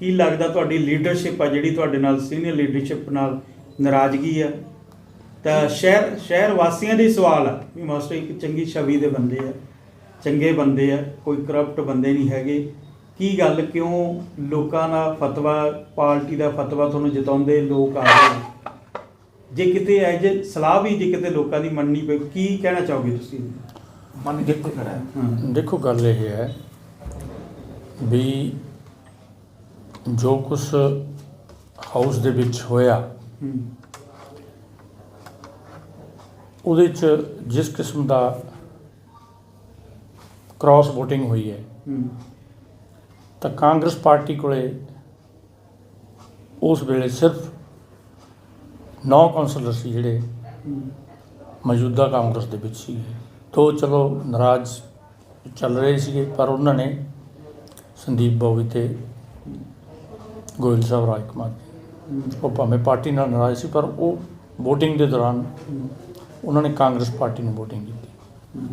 ਕੀ ਲੱਗਦਾ ਤੁਹਾਡੀ ਲੀਡਰਸ਼ਿਪ ਆ ਜਿਹੜੀ ਤੁਹਾਡੇ ਨਾਲ ਸੀਨੀਅਰ ਲੀਡਰਸ਼ਿਪ ਨਾਲ ਨਾਰਾਜ਼ਗੀ ਆ? ਤਾਂ ਸ਼ਹਿਰ ਸ਼ਹਿਰ ਵਾਸੀਆਂ ਦੇ ਸਵਾਲ ਆ ਵੀ ਮਾਸਟਰ ਇੱਕ ਚੰਗੀ ਛਵੀ ਦੇ ਬੰਦੇ ਆ ਚੰਗੇ ਬੰਦੇ ਆ ਕੋਈ ਕਰਪਟ ਬੰਦੇ ਨਹੀਂ ਹੈਗੇ। ਕੀ ਗੱਲ ਕਿਉਂ ਲੋਕਾਂ ਦਾ ਫਤਵਾ ਪਾਰਟੀ ਦਾ ਫਤਵਾ ਤੁਹਾਨੂੰ ਜਿਤਾਉਂਦੇ ਲੋਕ ਆ ਰਹੇ ਨੇ? ਜੇ ਕਿਤੇ ਐ ਜੇ ਸਲਾਹ ਵੀ ਜੇ ਕਿਤੇ ਲੋਕਾਂ ਦੀ ਮੰਨਣੀ ਪਏ ਕੀ ਕਹਿਣਾ ਚਾਹੋਗੇ ਤੁਸੀਂ? ਮਨ ਕਿੱਥੇ ਖੜਾ ਹੈ। ਹਾਂ। ਦੇਖੋ ਗੱਲ ਇਹ ਹੈ ਵੀ ਜੋ ਕੁਝ ਹਾਊਸ ਦੇ ਵਿੱਚ ਹੋਇਆ ਉਹਦੇ 'ਚ ਜਿਸ ਕਿਸਮ ਦਾ ਕ੍ਰਾਸ VOTING ਹੋਈ ਹੈ ਤਾਂ ਕਾਂਗਰਸ ਪਾਰਟੀ ਕੋਲੇ ਉਸ ਵੇਲੇ ਸਿਰਫ 9 ਕਾਉਂਸਲਰ ਸੀ ਜਿਹੜੇ ਮੌਜੂਦਾ ਕਾਂਗਰਸ ਦੇ ਵਿੱਚ ਸੀ ਤੋਂ ਚਲੋ ਨਾਰਾਜ਼ ਚੱਲ ਰਹੇ ਸੀਗੇ ਪਰ ਉਹਨਾਂ ਨੇ ਸੰਦੀਪ ਬੋਵੀ ਤੇ ਗੋਇਲ ਸਾਹਿਬ ਰਾਜ ਕੁਮਾਰ ਜੀ, ਉਹ ਭਾਵੇਂ ਪਾਰਟੀ ਨਾਲ ਨਾਰਾਜ਼ ਸੀ ਪਰ ਉਹ VOTING ਦੇ ਦੌਰਾਨ ਉਹਨਾਂ ਨੇ ਕਾਂਗਰਸ ਪਾਰਟੀ ਨੂੰ VOTING ਕੀਤੀ।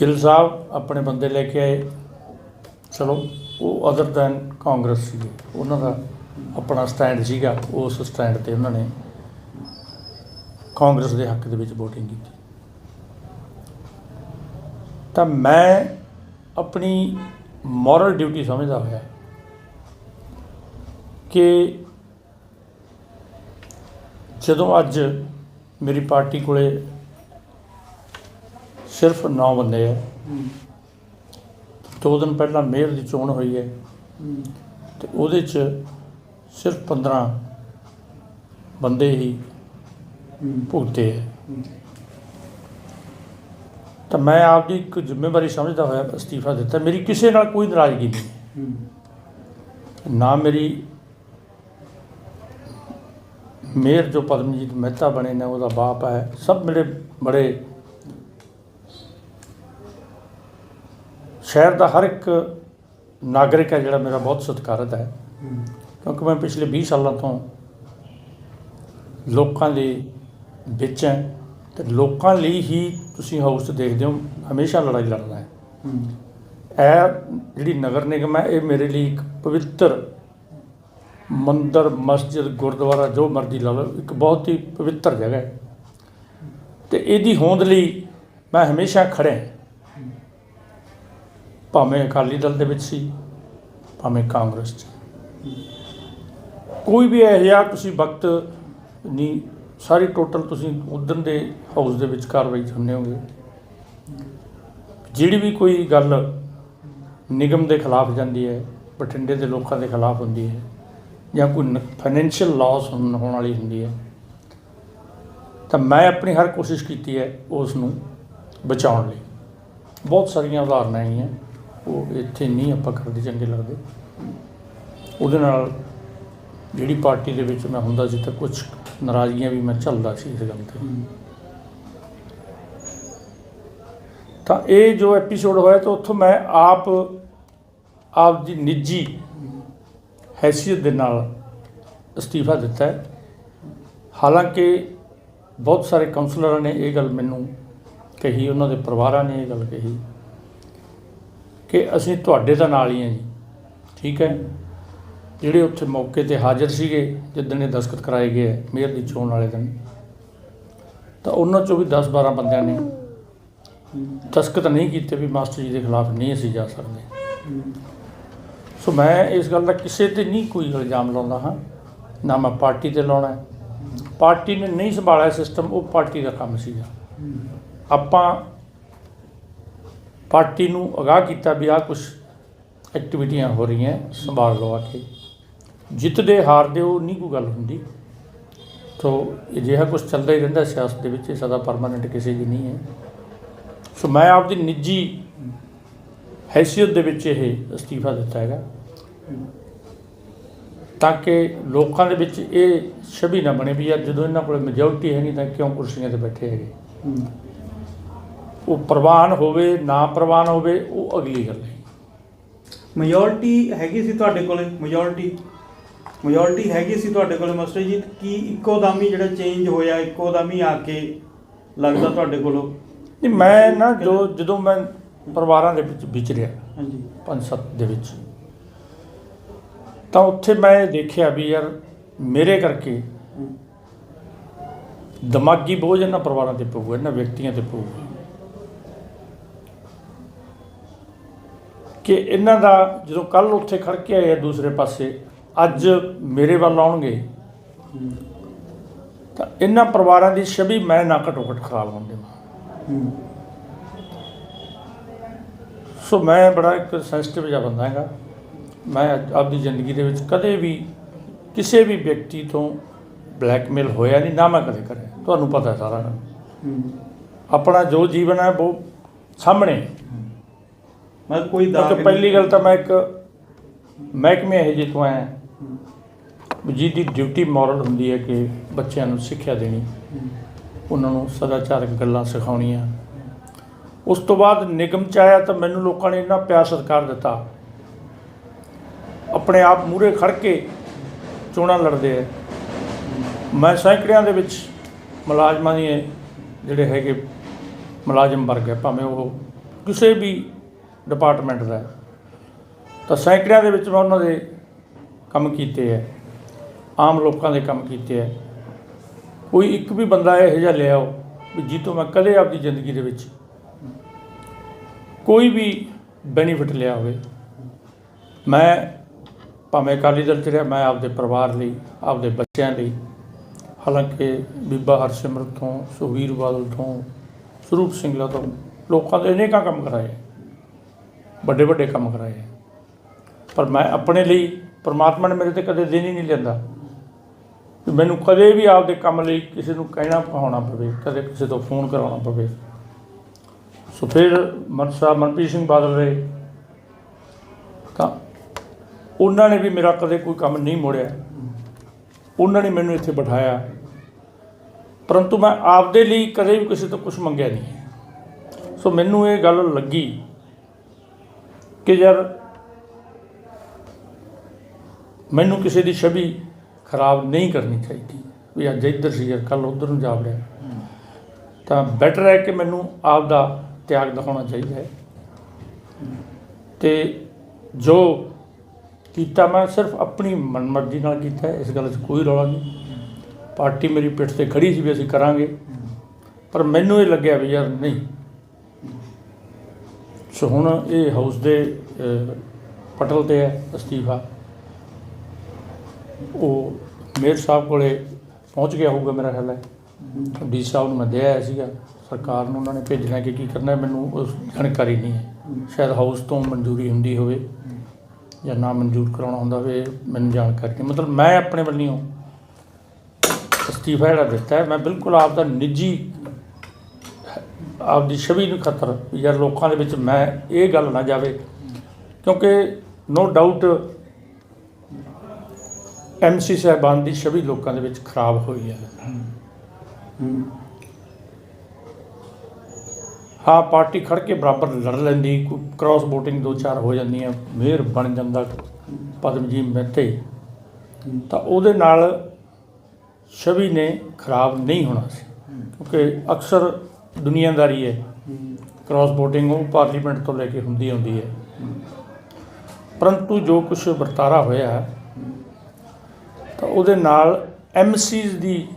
ਗਿੱਲ ਸਾਹਿਬ ਆਪਣੇ ਬੰਦੇ ਲੈ ਕੇ ਆਏ। ਚਲੋ ਉਹ ਅਦਰ ਦੈਨ ਕਾਂਗਰਸ ਸੀ ਉਹਨਾਂ ਦਾ ਆਪਣਾ ਸਟੈਂਡ ਸੀਗਾ ਉਸ ਸਟੈਂਡ ਤੇ ਉਹਨਾਂ ਨੇ ਕਾਂਗਰਸ ਦੇ ਹੱਕ ਦੇ ਵਿੱਚ VOTING ਕੀਤੀ। ਤਾਂ ਮੈਂ ਆਪਣੀ ਮੋਰਲ ਡਿਊਟੀ ਸਮਝਦਾ ਹੋਇਆ ਕਿ ਜਦੋਂ ਅੱਜ ਮੇਰੀ ਪਾਰਟੀ ਕੋਲੇ ਸਿਰਫ 9 ਬੰਦੇ ਆ, ਦੋ ਦਿਨ ਪਹਿਲਾਂ ਮੇਅਰ ਦੀ ਚੋਣ ਹੋਈ ਹੈ ਹੂੰ ਤੇ ਉਹਦੇ 'ਚ ਸਿਰਫ 15 ਬੰਦੇ ਹੀ ਭੁਗਤੇ ਹੈ ਤਾਂ ਮੈਂ ਆਪਦੀ ਇੱਕ ਜ਼ਿੰਮੇਵਾਰੀ ਸਮਝਦਾ ਹੋਇਆ ਅਸਤੀਫਾ ਦਿੱਤਾ। ਮੇਰੀ ਕਿਸੇ ਨਾਲ ਕੋਈ ਨਾਰਾਜ਼ਗੀ ਨਹੀਂ। ਨਾ ਮੇਰੀ ਮੇਅਰ ਜੋ ਪਦਮਜੀਤ ਮਹਿਤਾ ਬਣੇ ਨੇ ਉਹਦਾ ਬਾਪ ਹੈ। ਸਭ ਮੇਰੇ ਬੜੇ ਸ਼ਹਿਰ ਦਾ ਹਰ ਇੱਕ ਨਾਗਰਿਕ ਹੈ ਜਿਹੜਾ ਮੇਰਾ ਬਹੁਤ ਸਤਿਕਾਰਤ ਹੈ। ਕਿਉਂਕਿ ਮੈਂ ਪਿਛਲੇ 20 ਸਾਲਾਂ ਤੋਂ ਲੋਕਾਂ ਦੇ ਵਿੱਚ ਹਾਂ ਤੇ ਲੋਕਾਂ ਲਈ ਹੀ ਤੁਸੀਂ ਹਾਊਸ ਦੇਖਦੇ ਹੋ ਹਮੇਸ਼ਾ ਲੜਾਈ ਲੜਦਾ ਹੂੰ। ਇਹ ਜਿਹੜੀ ਨਗਰ ਨਿਗਮ ਹੈ ਇਹ ਮੇਰੇ ਲਈ ਇੱਕ ਪਵਿੱਤਰ ਮੰਦਰ, ਮਸਜਿਦ, ਗੁਰਦੁਆਰਾ, ਜੋ ਮਰਜ਼ੀ ਲਾ ਲਓ, ਇੱਕ ਬਹੁਤ ਹੀ ਪਵਿੱਤਰ ਜਗ੍ਹਾ ਹੈ। ਤੇ ਇਹਦੀ ਹੋਂਦ ਲਈ ਮੈਂ ਹਮੇਸ਼ਾ ਖੜਿਆ ਭਾਵੇਂ ਅਕਾਲੀ ਦਲ ਦੇ ਵਿੱਚ ਸੀ, ਭਾਵੇਂ ਕਾਂਗਰਸ 'ਚ। ਕੋਈ ਵੀ ਇਹੋ ਜਿਹਾ ਤੁਸੀਂ ਵਕਤ ਨਹੀਂ, ਸਾਰੀ ਟੋਟਲ ਤੁਸੀਂ ਉਦੋਂ ਦੇ ਹਾਊਸ ਦੇ ਵਿੱਚ ਕਾਰਵਾਈ ਚਾਹੁੰਦੇ ਹੋਗੇ ਜਿਹੜੀ ਵੀ ਕੋਈ ਗੱਲ ਨਿਗਮ ਦੇ ਖਿਲਾਫ ਜਾਂਦੀ ਹੈ, ਬਠਿੰਡੇ ਦੇ ਲੋਕਾਂ ਦੇ ਖਿਲਾਫ ਹੁੰਦੀ ਹੈ ਜਾਂ ਕੋਈ ਫਾਈਨੈਂਸ਼ੀਅਲ ਲਾਸ ਹੋਣ ਵਾਲੀ ਹੁੰਦੀ ਹੈ ਤਾਂ ਮੈਂ ਆਪਣੀ ਹਰ ਕੋਸ਼ਿਸ਼ ਕੀਤੀ ਹੈ ਉਸ ਨੂੰ ਬਚਾਉਣ ਲਈ। ਬਹੁਤ ਸਾਰੀਆਂ ਉਦਾਹਰਨਾਂ ਹੈਗੀਆਂ ਉਹ ਇੱਥੇ ਨਹੀਂ ਆਪਾਂ ਕਰਦੇ ਚੰਗੇ ਲੱਗਦੇ। ਉਹਦੇ ਨਾਲ ਜਿਹੜੀ ਪਾਰਟੀ ਦੇ ਵਿੱਚ ਮੈਂ ਹੁੰਦਾ ਸੀ ਤਾਂ ਕੁਝ ਨਾਰਾਜ਼ਗੀਆਂ ਵੀ ਮੈਂ ਝੱਲਦਾ ਸੀ ਇਸ ਗੱਲ ਤੇ। ਤਾਂ ਇਹ ਜੋ ਐਪੀਸੋਡ ਹੋਇਆ ਤਾਂ ਉੱਥੋਂ ਮੈਂ ਆਪ ਆਪ ਦੀ ਨਿੱਜੀ ਹੈਸੀਅਤ ਦੇ ਨਾਲ ਅਸਤੀਫਾ ਦਿੱਤਾ ਹੈ। ਹਾਲਾਂਕਿ ਬਹੁਤ ਸਾਰੇ ਕਾਉਂਸਲਰਾਂ ਨੇ ਇਹ ਗੱਲ ਮੈਨੂੰ ਕਹੀ, ਉਹਨਾਂ ਦੇ ਪਰਿਵਾਰਾਂ ਨੇ ਇਹ ਗੱਲ ਕਹੀ ਕਿ ਅਸੀਂ ਤੁਹਾਡੇ ਦਾ ਨਾਲ ਹੀ ਹਾਂ ਜੀ, ਠੀਕ ਹੈ। ਜਿਹੜੇ ਉੱਥੇ ਮੌਕੇ ਤੇ ਹਾਜ਼ਰ ਸੀਗੇ, ਜਿੱਦਣ ਇਹ ਦਸਤਖਤ ਕਰਾਏ ਗਏ ਮੇਅਰ ਦੀ ਚੋਣ ਵਾਲੇ ਦਿਨ, ਤਾਂ ਉਹਨਾਂ ਚੋਂ ਵੀ 10 12 ਬੰਦਿਆਂ ਨੇ ਦਸਤਖਤ ਨਹੀਂ ਕੀਤੇ ਵੀ ਮਾਸਟਰ ਜੀ ਦੇ ਖਿਲਾਫ ਨਹੀਂ ਅਸੀਂ ਜਾ ਸਕਦੇ। ਸੋ ਮੈਂ ਇਸ ਗੱਲ ਦਾ ਕਿਸੇ ਤੇ ਨਹੀਂ ਕੋਈ ਇਲਜ਼ਾਮ ਲਾਉਂਦਾ ਹਾਂ। ਨਾ ਮੈਂ ਪਾਰਟੀ ਤੇ ਲਾਉਣਾ ਪਾਰਟੀ ਨੇ ਨਹੀਂ ਸੰਭਾਲਿਆ ਸਿਸਟਮ ਉਹ ਪਾਰਟੀ ਦਾ ਕੰਮ ਸੀਗਾ। ਆਪਾਂ ਪਾਰਟੀ ਨੂੰ ਅਗਾਹ ਕੀਤਾ ਵੀ ਆਹ ਕੁਝ ਐਕਟੀਵਿਟੀਆਂ ਹੋ ਰਹੀਆਂ, ਸੰਭਾਲ ਲਓ ਆ ਕੇ। ਜਿੱਤਦੇ ਹਾਰਦੇ ਉਹ ਨਹੀਂ ਕੋਈ ਗੱਲ ਹੁੰਦੀ। ਸੋ ਅਜਿਹਾ ਕੁਝ ਚੱਲਦਾ ਹੀ ਰਹਿੰਦਾ ਸਿਆਸਤ ਦੇ ਵਿੱਚ, ਇਹ ਸਦਾ ਪਰਮਾਨੈਂਟ ਕਿਸੇ ਦੀ ਨਹੀਂ ਹੈ। ਸੋ ਮੈਂ ਆਪਦੀ ਨਿੱਜੀ ਹੈਸੀਅਤ ਦੇ ਵਿੱਚ ਇਹ ਅਸਤੀਫਾ ਦਿੱਤਾ ਹੈਗਾ। ਤਾਂ ਕਿ ਲੋਕਾਂ ਦੇ ਵਿੱਚ ਇਹ ਛਵੀ ਨਾ ਬਣੇ ਵੀ ਯਾਰ ਜਦੋਂ ਇਹਨਾਂ ਕੋਲ ਮੈਜੋਰਟੀ ਹੈ ਨਹੀਂ ਤਾਂ ਕਿਉਂ ਕੁਰਸੀਆਂ ਤੇ ਬੈਠੇ ਹੈਗੇ। ਉਹ ਪ੍ਰਵਾਨ ਹੋਵੇ ਨਾ ਪ੍ਰਵਾਨ ਹੋਵੇ ਉਹ ਅਗਲੀ ਗੱਲ ਹੈ। ਮੈਜੋਰਟੀ ਹੈਗੀ ਸੀ ਤੁਹਾਡੇ ਕੋਲੇ? ਮੈਜੋਰਟੀ ਮੈਜੋਰਟੀ ਹੈਗੀ ਸੀ ਤੁਹਾਡੇ ਕੋਲੇ ਮਾਸਟਰ ਜੀ? ਕੀ ਇੱਕੋ ਦਮ ਹੀ ਜਿਹੜਾ ਚੇਂਜ ਹੋਇਆ ਇੱਕੋ ਦਮ ਹੀ ਆ ਕੇ ਲੱਗਦਾ ਤੁਹਾਡੇ ਕੋਲੋਂ? ਨਹੀਂ ਮੈਂ ਨਾ ਜੋ ਜਦੋਂ ਮੈਂ ਪਰਿਵਾਰਾਂ ਦੇ ਵਿੱਚ ਵਿਚਰਿਆ ਹਾਂਜੀ। ਪੰਜ ਸੱਤ ਦੇ ਵਿੱਚ। ਤਾਂ ਉੱਥੇ ਮੈਂ ਇਹ ਦੇਖਿਆ ਵੀ ਯਾਰ ਮੇਰੇ ਕਰਕੇ ਦਿਮਾਗੀ ਬੋਝ ਇਹਨਾਂ ਪਰਿਵਾਰਾਂ ਤੇ ਪਊਗਾ ਇਹਨਾਂ ਵਿਅਕਤੀਆਂ ਤੇ ਪਊਗਾ। ਕਿ ਇਹਨਾਂ ਦਾ ਜਦੋਂ ਕੱਲ ਉੱਥੇ ਖੜ ਕੇ ਆਏ ਆ ਦੂਸਰੇ ਪਾਸੇ ਅੱਜ ਮੇਰੇ ਵੱਲ ਆਉਣਗੇ ਤਾਂ ਇਹਨਾਂ ਪਰਿਵਾਰਾਂ ਦੀ ਛਵੀ ਮੈਂ ਨਾ ਘੱਟੋ ਘੱਟ ਖਰਾਬ ਹੋਣ ਦੇਵਾਂ। ਸੋ ਮੈਂ ਬੜਾ ਇੱਕ ਸੈਂਸਿਟਿਵ ਜਿਹਾ ਬੰਦਾ ਹੈਗਾ। ਮੈਂ ਆਪਦੀ ਜ਼ਿੰਦਗੀ ਦੇ ਵਿੱਚ ਕਦੇ ਵੀ ਕਿਸੇ ਵੀ ਵਿਅਕਤੀ ਤੋਂ ਬਲੈਕਮੇਲ ਹੋਇਆ ਨਹੀਂ ਨਾ ਮੈਂ ਕਦੇ ਕਰਿਆ। ਤੁਹਾਨੂੰ ਪਤਾ ਸਾਰਾ। ਆਪਣਾ ਜੋ ਜੀਵਨ ਹੈ ਉਹ ਸਾਹਮਣੇ। ਮੈਂ ਕੋਈ ਦਾਗ ਪਹਿਲੀ ਗੱਲ ਤਾਂ ਮੈਂ ਇੱਕ ਮਹਿਕਮੇ ਇਹ ਜਿਹੇ ਤੋਂ ਆਇਆ। ਜਿਹਦੀ ਡਿਊਟੀ ਮੋਰਲ ਹੁੰਦੀ ਹੈ ਕਿ ਬੱਚਿਆਂ ਨੂੰ ਸਿੱਖਿਆ ਦੇਣੀ। ਉਹਨਾਂ ਨੂੰ ਸਦਾਚਾਰਕ ਗੱਲਾਂ ਸਿਖਾਉਣੀਆਂ। ਉਸ ਤੋਂ ਬਾਅਦ ਨਿਗਮ ਚ ਆਇਆ ਤਾਂ ਮੈਨੂੰ ਲੋਕਾਂ ਨੇ ਇੰਨਾ ਪਿਆਰ ਸਤਿਕਾਰ ਦਿੱਤਾ। ਆਪਣੇ ਆਪ ਮੂਹਰੇ ਖੜ ਕੇ ਚੋਣਾਂ ਲੜਦੇ ਆ। ਮੈਂ ਸੈਂਕੜਿਆਂ ਦੇ ਵਿੱਚ ਮੁਲਾਜ਼ਮਾਂ ਦੀ ਜਿਹੜੇ ਹੈਗੇ ਮੁਲਾਜ਼ਮ ਵਰਗ ਹੈ ਭਾਵੇਂ ਉਹ ਕਿਸੇ ਵੀ ਡਿਪਾਰਟਮੈਂਟ ਦਾ ਤਾਂ ਸੈਂਕੜਿਆਂ ਦੇ ਵਿੱਚ ਮੈਂ ਉਹਨਾਂ ਦੇ ਕੰਮ ਕੀਤੇ ਹੈ ਆਮ ਲੋਕਾਂ ਦੇ ਕੰਮ ਕੀਤੇ ਹੈ ਕੋਈ ਇੱਕ ਵੀ ਬੰਦਾ ਇਹੋ ਜਿਹਾ ਲਿਆਓ ਵੀ ਜੀ ਤੋਂ ਮੈਂ ਕਦੇ ਆਪਦੀ ਜ਼ਿੰਦਗੀ ਦੇ ਵਿੱਚ ਕੋਈ ਵੀ ਬੈਨੀਫਿਟ ਲਿਆ ਹੋਵੇ, ਮੈਂ ਭਾਵੇਂ ਅਕਾਲੀ ਦਲ ਚ ਰਿਹਾ, ਮੈਂ ਆਪਦੇ ਪਰਿਵਾਰ ਲਈ, ਆਪਦੇ ਬੱਚਿਆਂ ਲਈ, ਹਾਲਾਂਕਿ ਬੀਬਾ ਹਰਸਿਮਰਤ ਤੋਂ, ਸੁਖਬੀਰ ਬਾਦਲ ਤੋਂ, ਸਰੂਪ ਸਿੰਘਲਾ ਤੋਂ ਲੋਕਾਂ ਦੇ ਅਨੇਕਾਂ ਕੰਮ ਕਰਾਏ ਵੱਡੇ ਵੱਡੇ ਕੰਮ ਕਰਾਏ ਪਰ ਮੈਂ ਆਪਣੇ ਲਈ, ਪਰਮਾਤਮਾ ਨੇ ਮੇਰੇ ਤੇ ਕਦੇ ਦਿਨ ਹੀ ਨਹੀਂ ਲੈਂਦਾ ਮੈਨੂੰ ਕਦੇ ਵੀ ਆਪਦੇ ਕੰਮ ਲਈ ਕਿਸੇ ਨੂੰ ਕਹਿਣਾ ਪਾਉਣਾ ਪਵੇ, ਕਦੇ ਕਿਸੇ ਤੋਂ ਫੋਨ ਕਰਾਉਣਾ ਪਵੇ। ਸੋ ਫਿਰ ਮਨਸਾ ਮਨਪ੍ਰੀਤ ਸਿੰਘ ਬਾਦਲ ਰਹੇ। ਤਾਂ ਉਹਨਾਂ ਨੇ ਵੀ ਮੇਰਾ ਕਦੇ ਕੋਈ ਕੰਮ ਨਹੀਂ ਮੋੜਿਆ। ਉਹਨਾਂ ਨੇ ਮੈਨੂੰ ਇੱਥੇ ਬਿਠਾਇਆ। ਪਰੰਤੂ ਮੈਂ ਆਪਦੇ ਲਈ ਕਦੇ ਵੀ ਕਿਸੇ ਤੋਂ ਕੁਝ ਮੰਗਿਆ ਨਹੀਂ। ਸੋ ਮੈਨੂੰ ਇਹ ਗੱਲ ਲੱਗੀ ਕਿ ਯਾਰ ਮੈਨੂੰ ਕਿਸੇ ਦੀ ਛਵੀ ਖਰਾਬ ਨਹੀਂ ਕਰਨੀ ਚਾਹੀਦੀ। ਵੀ ਅੱਜ ਇੱਧਰ ਸੀ ਯਾਰ ਕੱਲ ਉੱਧਰ ਨੂੰ ਜਾ ਵੜਿਆ। ਤਾਂ ਬੈਟਰ ਹੈ ਕਿ ਮੈਨੂੰ ਆਪ ਦਾ ਤਿਆਗ ਦਿਖਾਉਣਾ ਚਾਹੀਦਾ ਹੈ। ਤੇ ਜੋ ਕੀਤਾ ਮੈਂ ਸਿਰਫ ਆਪਣੀ ਮਨਮਰਜ਼ੀ ਨਾਲ ਕੀਤਾ ਇਸ ਗੱਲ 'ਚ ਕੋਈ ਰੌਲਾ ਨਹੀਂ। ਪਾਰਟੀ ਮੇਰੀ ਪਿੱਠ ਤੇ ਖੜੀ ਸੀ ਵੀ ਅਸੀਂ ਕਰਾਂਗੇ। ਪਰ ਮੈਨੂੰ ਇਹ ਲੱਗਿਆ ਵੀ ਯਾਰ ਨਹੀਂ। ਸੋ ਹੁਣ ਇਹ ਹਾਊਸ ਦੇ ਪਟਲ ਤੇ ਹੈ ਅਸਤੀਫਾ। ਉਹ ਮੇਅਰ ਸਾਹਿਬ ਕੋਲੇ ਪਹੁੰਚ ਗਿਆ ਹੋਊਗਾ ਮੇਰਾ ਖਿਆਲ ਹੈ। ਡੀ ਸਾਹਿਬ ਨੂੰ ਮੈਂ ਦੇ ਆਇਆ ਸੀਗਾ। ਸਰਕਾਰ ਨੂੰ ਉਹਨਾਂ ਨੇ ਭੇਜਣਾ ਕਿ ਕੀ ਕਰਨਾ, ਮੈਨੂੰ ਉਸ ਜਾਣਕਾਰੀ ਨਹੀਂ ਹੈ। ਸ਼ਾਇਦ ਹਾਊਸ ਤੋਂ ਮਨਜ਼ੂਰੀ ਹੁੰਦੀ ਹੋਵੇ ਜਾਂ ਨਾ ਮਨਜ਼ੂਰ ਕਰਾਉਣਾ ਹੁੰਦਾ ਹੋਵੇ, ਮੈਨੂੰ ਜਾਣਕਾਰੀ ਨਹੀਂ। ਮਤਲਬ ਮੈਂ ਆਪਣੇ ਵੱਲੋਂ ਅਸਤੀਫਾ ਜਿਹੜਾ ਦਿੱਤਾ ਹੈ। ਮੈਂ ਬਿਲਕੁਲ ਆਪ ਦਾ ਨਿੱਜੀ ਆਪਦੀ ਛਵੀ ਨੂੰ ਖਤਰ ਵੀ ਯਾਰ ਲੋਕਾਂ ਦੇ ਵਿੱਚ ਮੈਂ ਇਹ ਗੱਲ ਨਾ ਜਾਵੇ। ਕਿਉਂਕਿ ਨੋ ਡਾਊਟ ਐਮਸੀ ਸਾਹਿਬਾਨ ਦੀ ਛਵੀ ਲੋਕਾਂ ਦੇ ਵਿੱਚ ਖਰਾਬ ਹੋਈ ਹੈ। ਹਾਂ, ਪਾਰਟੀ ਖੜ ਕੇ ਬਰਾਬਰ ਲੜ ਲੈਂਦੀ ਕੋਈ ਕ੍ਰਾਸ ਵੋਟਿੰਗ ਦੋ ਚਾਰ ਹੋ ਜਾਂਦੀਆਂ, ਮੇਅਰ ਬਣ ਜਾਂਦਾ ਪਦਮਜੀਤ ਮਹਿਤੇ। ਤਾਂ ਉਹਦੇ ਨਾਲ ਛਵੀ ਨੇ ਖਰਾਬ ਨਹੀਂ ਹੋਣਾ ਸੀ, ਕਿਉਂਕਿ ਅਕਸਰ ਦੁਨੀਆਦਾਰੀ ਹੈ। ਕ੍ਰਾਸ ਵੋਟਿੰਗ ਉਹ ਪਾਰਲੀਮੈਂਟ ਤੋਂ ਲੈ ਕੇ ਹੁੰਦੀ ਆਉਂਦੀ ਹੈ। ਪਰੰਤੂ ਜੋ ਕੁਝ ਵਰਤਾਰਾ ਹੋਇਆ, ਤਾਂ ਉਹਦੇ ਨਾਲ ਐਮਸੀਜ਼ ਦੀ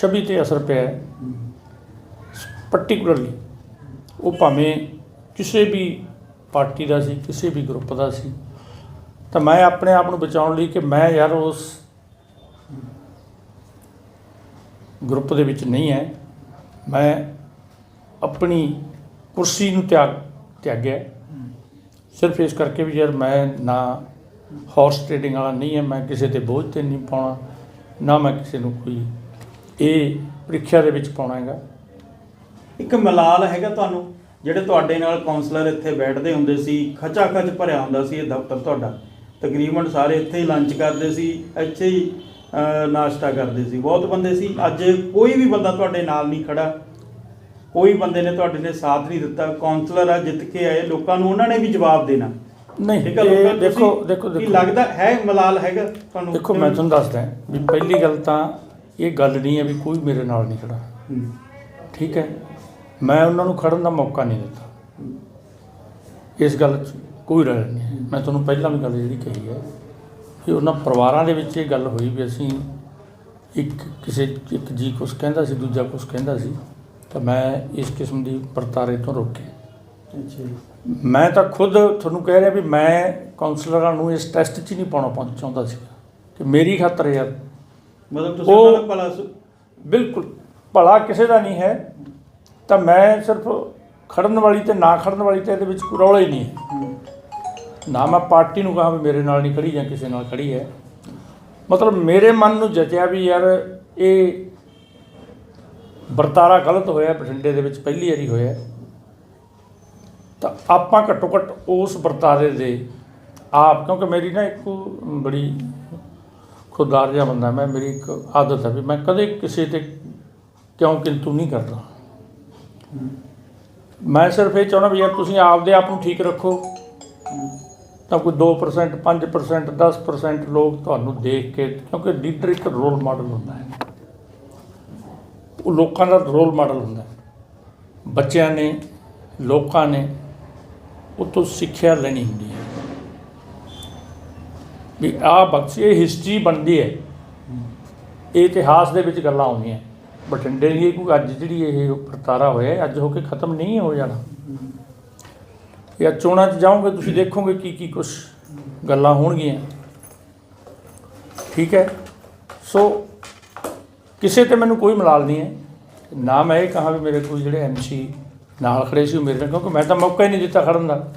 ਛਵੀ ਤੇ ਅਸਰ ਪਿਆ। ਹੈ ਉਹ ਭਾਵੇਂ ਕਿਸੇ ਵੀ ਪਾਰਟੀ ਦਾ ਸੀ, ਕਿਸੇ ਵੀ ਗਰੁੱਪ ਦਾ ਸੀ, ਤਾਂ ਮੈਂ ਆਪਣੇ ਆਪ ਨੂੰ ਬਚਾਉਣ ਲਈ ਕਿ ਮੈਂ ਯਾਰ ਉਸ ਗਰੁੱਪ ਦੇ ਵਿੱਚ ਨਹੀਂ ਹੈ। ਮੈਂ ਆਪਣੀ ਕੁਰਸੀ ਨੂੰ ਤਿਆਗ, ਤਿਆਗਿਆ। ਸਿਰਫ ਇਸ ਕਰਕੇ ਵੀ ਯਾਰ ਮੈਂ ਨਾ ਹਾਰਸ ਟ੍ਰੇਡਿੰਗ ਵਾਲਾ ਨਹੀਂ ਹੈ, ਮੈਂ ਕਿਸੇ ਤੇ ਬੋਝ ਤੇ ਨਹੀਂ ਪਾਉਣਾ, ਨਾ ਮੈਂ ਕਿਸੇ ਨੂੰ ਕੋਈ ਇਹ ਪ੍ਰੀਖਿਆ ਦੇ ਵਿੱਚ ਪਾਉਣਾ ਹੈਗਾ। ਇੱਕ ਮਲਾਲ ਹੈਗਾ ਤੁਹਾਨੂੰ ਜਿਹੜੇ ਤੁਹਾਡੇ ਨਾਲ ਕਾਉਂਸਲਰ ਇੱਥੇ ਬੈਠਦੇ ਹੁੰਦੇ ਸੀ ਖਚਾ ਖਚ ਭਰਿਆ ਹੁੰਦਾ ਸੀ ਇਹ ਦਫ਼ਤਰ ਤੁਹਾਡਾ। ਤਕਰੀਬਨ ਸਾਰੇ ਇੱਥੇ ਹੀ ਲੰਚ ਕਰਦੇ ਸੀ ਇੱਥੇ ਹੀ ਨਾਸ਼ਤਾ ਕਰਦੇ ਸੀ। ਬਹੁਤ ਬੰਦੇ ਸੀ। ਅੱਜ ਕੋਈ ਵੀ ਬੰਦਾ ਤੁਹਾਡੇ ਨਾਲ ਨਹੀਂ ਖੜਾ। ਕੋਈ ਬੰਦੇ ਨੇ ਤੁਹਾਡੇ ਨੇ ਸਾਥ ਨਹੀਂ ਦਿੱਤਾ। ਕਾਉਂਸਲਰ ਆ ਜਿੱਤ ਕੇ ਆਏ। ਲੋਕਾਂ ਨੂੰ ਉਹਨਾਂ ਨੇ ਵੀ ਜਵਾਬ ਦੇਣਾ। ਨਹੀਂ ਠੀਕ ਹੈ ਲੋਕਾਂ ਇਹ ਨੂੰ ਦੇਖੋ ਦੇਖੋ ਕੀ ਲੱਗਦਾ ਹੈ ਮਲਾਲ ਹੈਗਾ ਤੁਹਾਨੂੰ? ਦੇਖੋ ਮੈਂ ਤੁਹਾਨੂੰ ਦੱਸਦਾ ਵੀ ਪਹਿਲੀ ਗੱਲ ਤਾਂ ਇਹ ਗੱਲ ਨਹੀਂ ਹੈ ਵੀ ਕੋਈ ਮੇਰੇ ਨਾਲ ਨਹੀਂ ਖੜਾ। ਠੀਕ ਹੈ? ਮੈਂ ਉਹਨਾਂ ਨੂੰ ਖੜਨ ਦਾ ਮੌਕਾ ਨਹੀਂ ਦਿੱਤਾ। ਇਸ ਗੱਲ 'ਚ ਕੋਈ ਰਲ ਨਹੀਂ। ਮੈਂ ਤੁਹਾਨੂੰ ਪਹਿਲਾਂ ਵੀ ਗੱਲ ਜਿਹੜੀ ਕਹੀ ਹੈ ਵੀ ਉਹਨਾਂ ਪਰਿਵਾਰਾਂ ਦੇ ਵਿੱਚ ਇਹ ਗੱਲ ਹੋਈ ਵੀ ਅਸੀਂ ਇੱਕ ਕਿਸੇ ਇੱਕ ਜੀ ਕੁਛ ਕਹਿੰਦਾ ਸੀ ਦੂਜਾ ਕੁਛ ਕਹਿੰਦਾ ਸੀ ਤਾਂ ਮੈਂ ਇਸ ਕਿਸਮ ਦੀ ਵਰਤਾਰੇ ਤੋਂ ਰੋਕੀ ਅੱਛਾ ਜੀ। ਮੈਂ ਤਾਂ ਖੁਦ ਤੁਹਾਨੂੰ ਕਹਿ ਰਿਹਾ ਵੀ ਮੈਂ ਕਾਉਂਸਲਰਾਂ ਨੂੰ ਇਸ ਟੈਸਟ 'ਚ ਨਹੀਂ ਪਾਉਣਾ ਪਾ- ਚਾਹੁੰਦਾ ਸੀ ਕਿ ਮੇਰੀ ਖਾਤਰ ਯਾਰ ਮਤਲਬ ਤੁਸੀਂ ਉਹ- ਉਹਨਾਂ ਦਾ ਭਲਾ ਸੁ- ਬਿਲਕੁਲ ਭਲਾ ਕਿਸੇ ਦਾ ਨਹੀਂ ਹੈ। ਤਾਂ ਮੈਂ ਸਿਰਫ ਖੜਨ ਵਾਲੀ ਤੇ ਨਾ ਖੜਨ ਵਾਲੀ ਤੇ ਇਹਦੇ ਵਿੱਚ ਕੋਈ ਰੌਲਾ ਹੀ ਨਹੀਂ ਨਾ ਮੈਂ ਪਾਰਟੀ ਨੂੰ ਕਹਾਂ ਵੀ ਮੇਰੇ ਨਾਲ ਨਹੀਂ ਖੜੀ ਜਾਂ ਕਿਸੇ ਨਾਲ ਖੜੀ ਹੈ। ਮਤਲਬ ਮੇਰੇ ਮਨ ਨੂੰ ਜਚਿਆ ਵੀ ਯਾਰ ਇਹ ਵਰਤਾਰਾ ਗਲਤ ਹੋਇਆ ਬਠਿੰਡੇ ਦੇ ਵਿੱਚ ਪਹਿਲੀ ਵਾਰੀ ਹੋਇਆ ਤਾਂ ਆਪਾਂ ਘੱਟੋ ਘੱਟ ਉਸ ਵਰਤਾਰੇ ਦੇ ਆਪ, ਕਿਉਂਕਿ ਮੇਰੀ ਨਾ ਇੱਕ ਬੜੀ ਖੁਦਾਰ ਜਿਹਾ ਬੰਦਾ ਮੈਂ, ਮੇਰੀ ਇੱਕ ਆਦਤ ਹੈ ਵੀ ਮੈਂ ਕਦੇ ਕਿਸੇ ਤੇ ਕਿਉਂ ਕਿੰਤੂ ਨਹੀਂ ਕਰਦਾ। ਮੈਂ ਸਿਰਫ ਇਹ ਚਾਹੁੰਦਾ ਵੀ ਯਾਰ ਤੁਸੀਂ ਆਪਦੇ ਆਪ ਨੂੰ ਠੀਕ ਰੱਖੋ। ਤਾਂ ਕੋਈ 2% 5% 10% ਲੋਕ ਤੁਹਾਨੂੰ ਦੇਖ ਕੇ, ਕਿਉਂਕਿ ਲੀਡਰ ਇੱਕ ਰੋਲ ਮਾਡਲ ਹੁੰਦਾ ਹੈ। ਉਹ ਲੋਕਾਂ ਦਾ ਰੋਲ ਮਾਡਲ ਹੁੰਦਾ ਹੈ। ਬੱਚਿਆਂ ਨੇ, ਲੋਕਾਂ ਨੇ ਉਹ ਤੋਂ ਸਿੱਖਿਆ ਲੈਣੀ ਹੁੰਦੀ ਹੈ। ਵੀ ਆਹ ਬਖਸ਼, ਇਹ ਹਿਸਟਰੀ ਬਣਦੀ ਹੈ। ਇਹ ਇਤਿਹਾਸ ਦੇ ਵਿੱਚ ਗੱਲਾਂ ਆਉਂਦੀਆਂ। ਬਠਿੰਡੇ ਦੀ ਇਹ ਕੋਈ ਅੱਜ ਜਿਹੜੀ ਇਹ ਪ੍ਰਤਾਰਾ ਹੋਇਆ, ਅੱਜ ਹੋ ਕੇ ਖਤਮ ਨਹੀਂ ਹੋ ਜਾਣਾ। ਜਾਂ ਚੋਣਾਂ 'ਚ ਜਾਓਗੇ, ਤੁਸੀਂ ਦੇਖੋਗੇ ਕੀ ਕੀ ਕੁਝ ਗੱਲਾਂ ਹੋਣਗੀਆਂ। ਠੀਕ ਹੈ? ਸੋ ਕਿਸੇ ਤੇ ਮੈਨੂੰ ਕੋਈ ਮਲਾਲ ਨਹੀਂ ਹੈ। ਨਾ ਮੈਂ ਇਹ ਕਹਾਂ ਵੀ ਮੇਰੇ ਕੋਈ ਜਿਹੜੇ ਐਮਸੀ ਨਾਲ ਖੜੇ ਸੀ, ਉਹ ਮੇਰੇ ਨਾਲ, ਕਿਉਂਕਿ ਮੈਂ ਤਾਂ ਮੌਕਾ ਹੀ ਨਹੀਂ ਦਿੱਤਾ ਖੜਨ ਦਾ।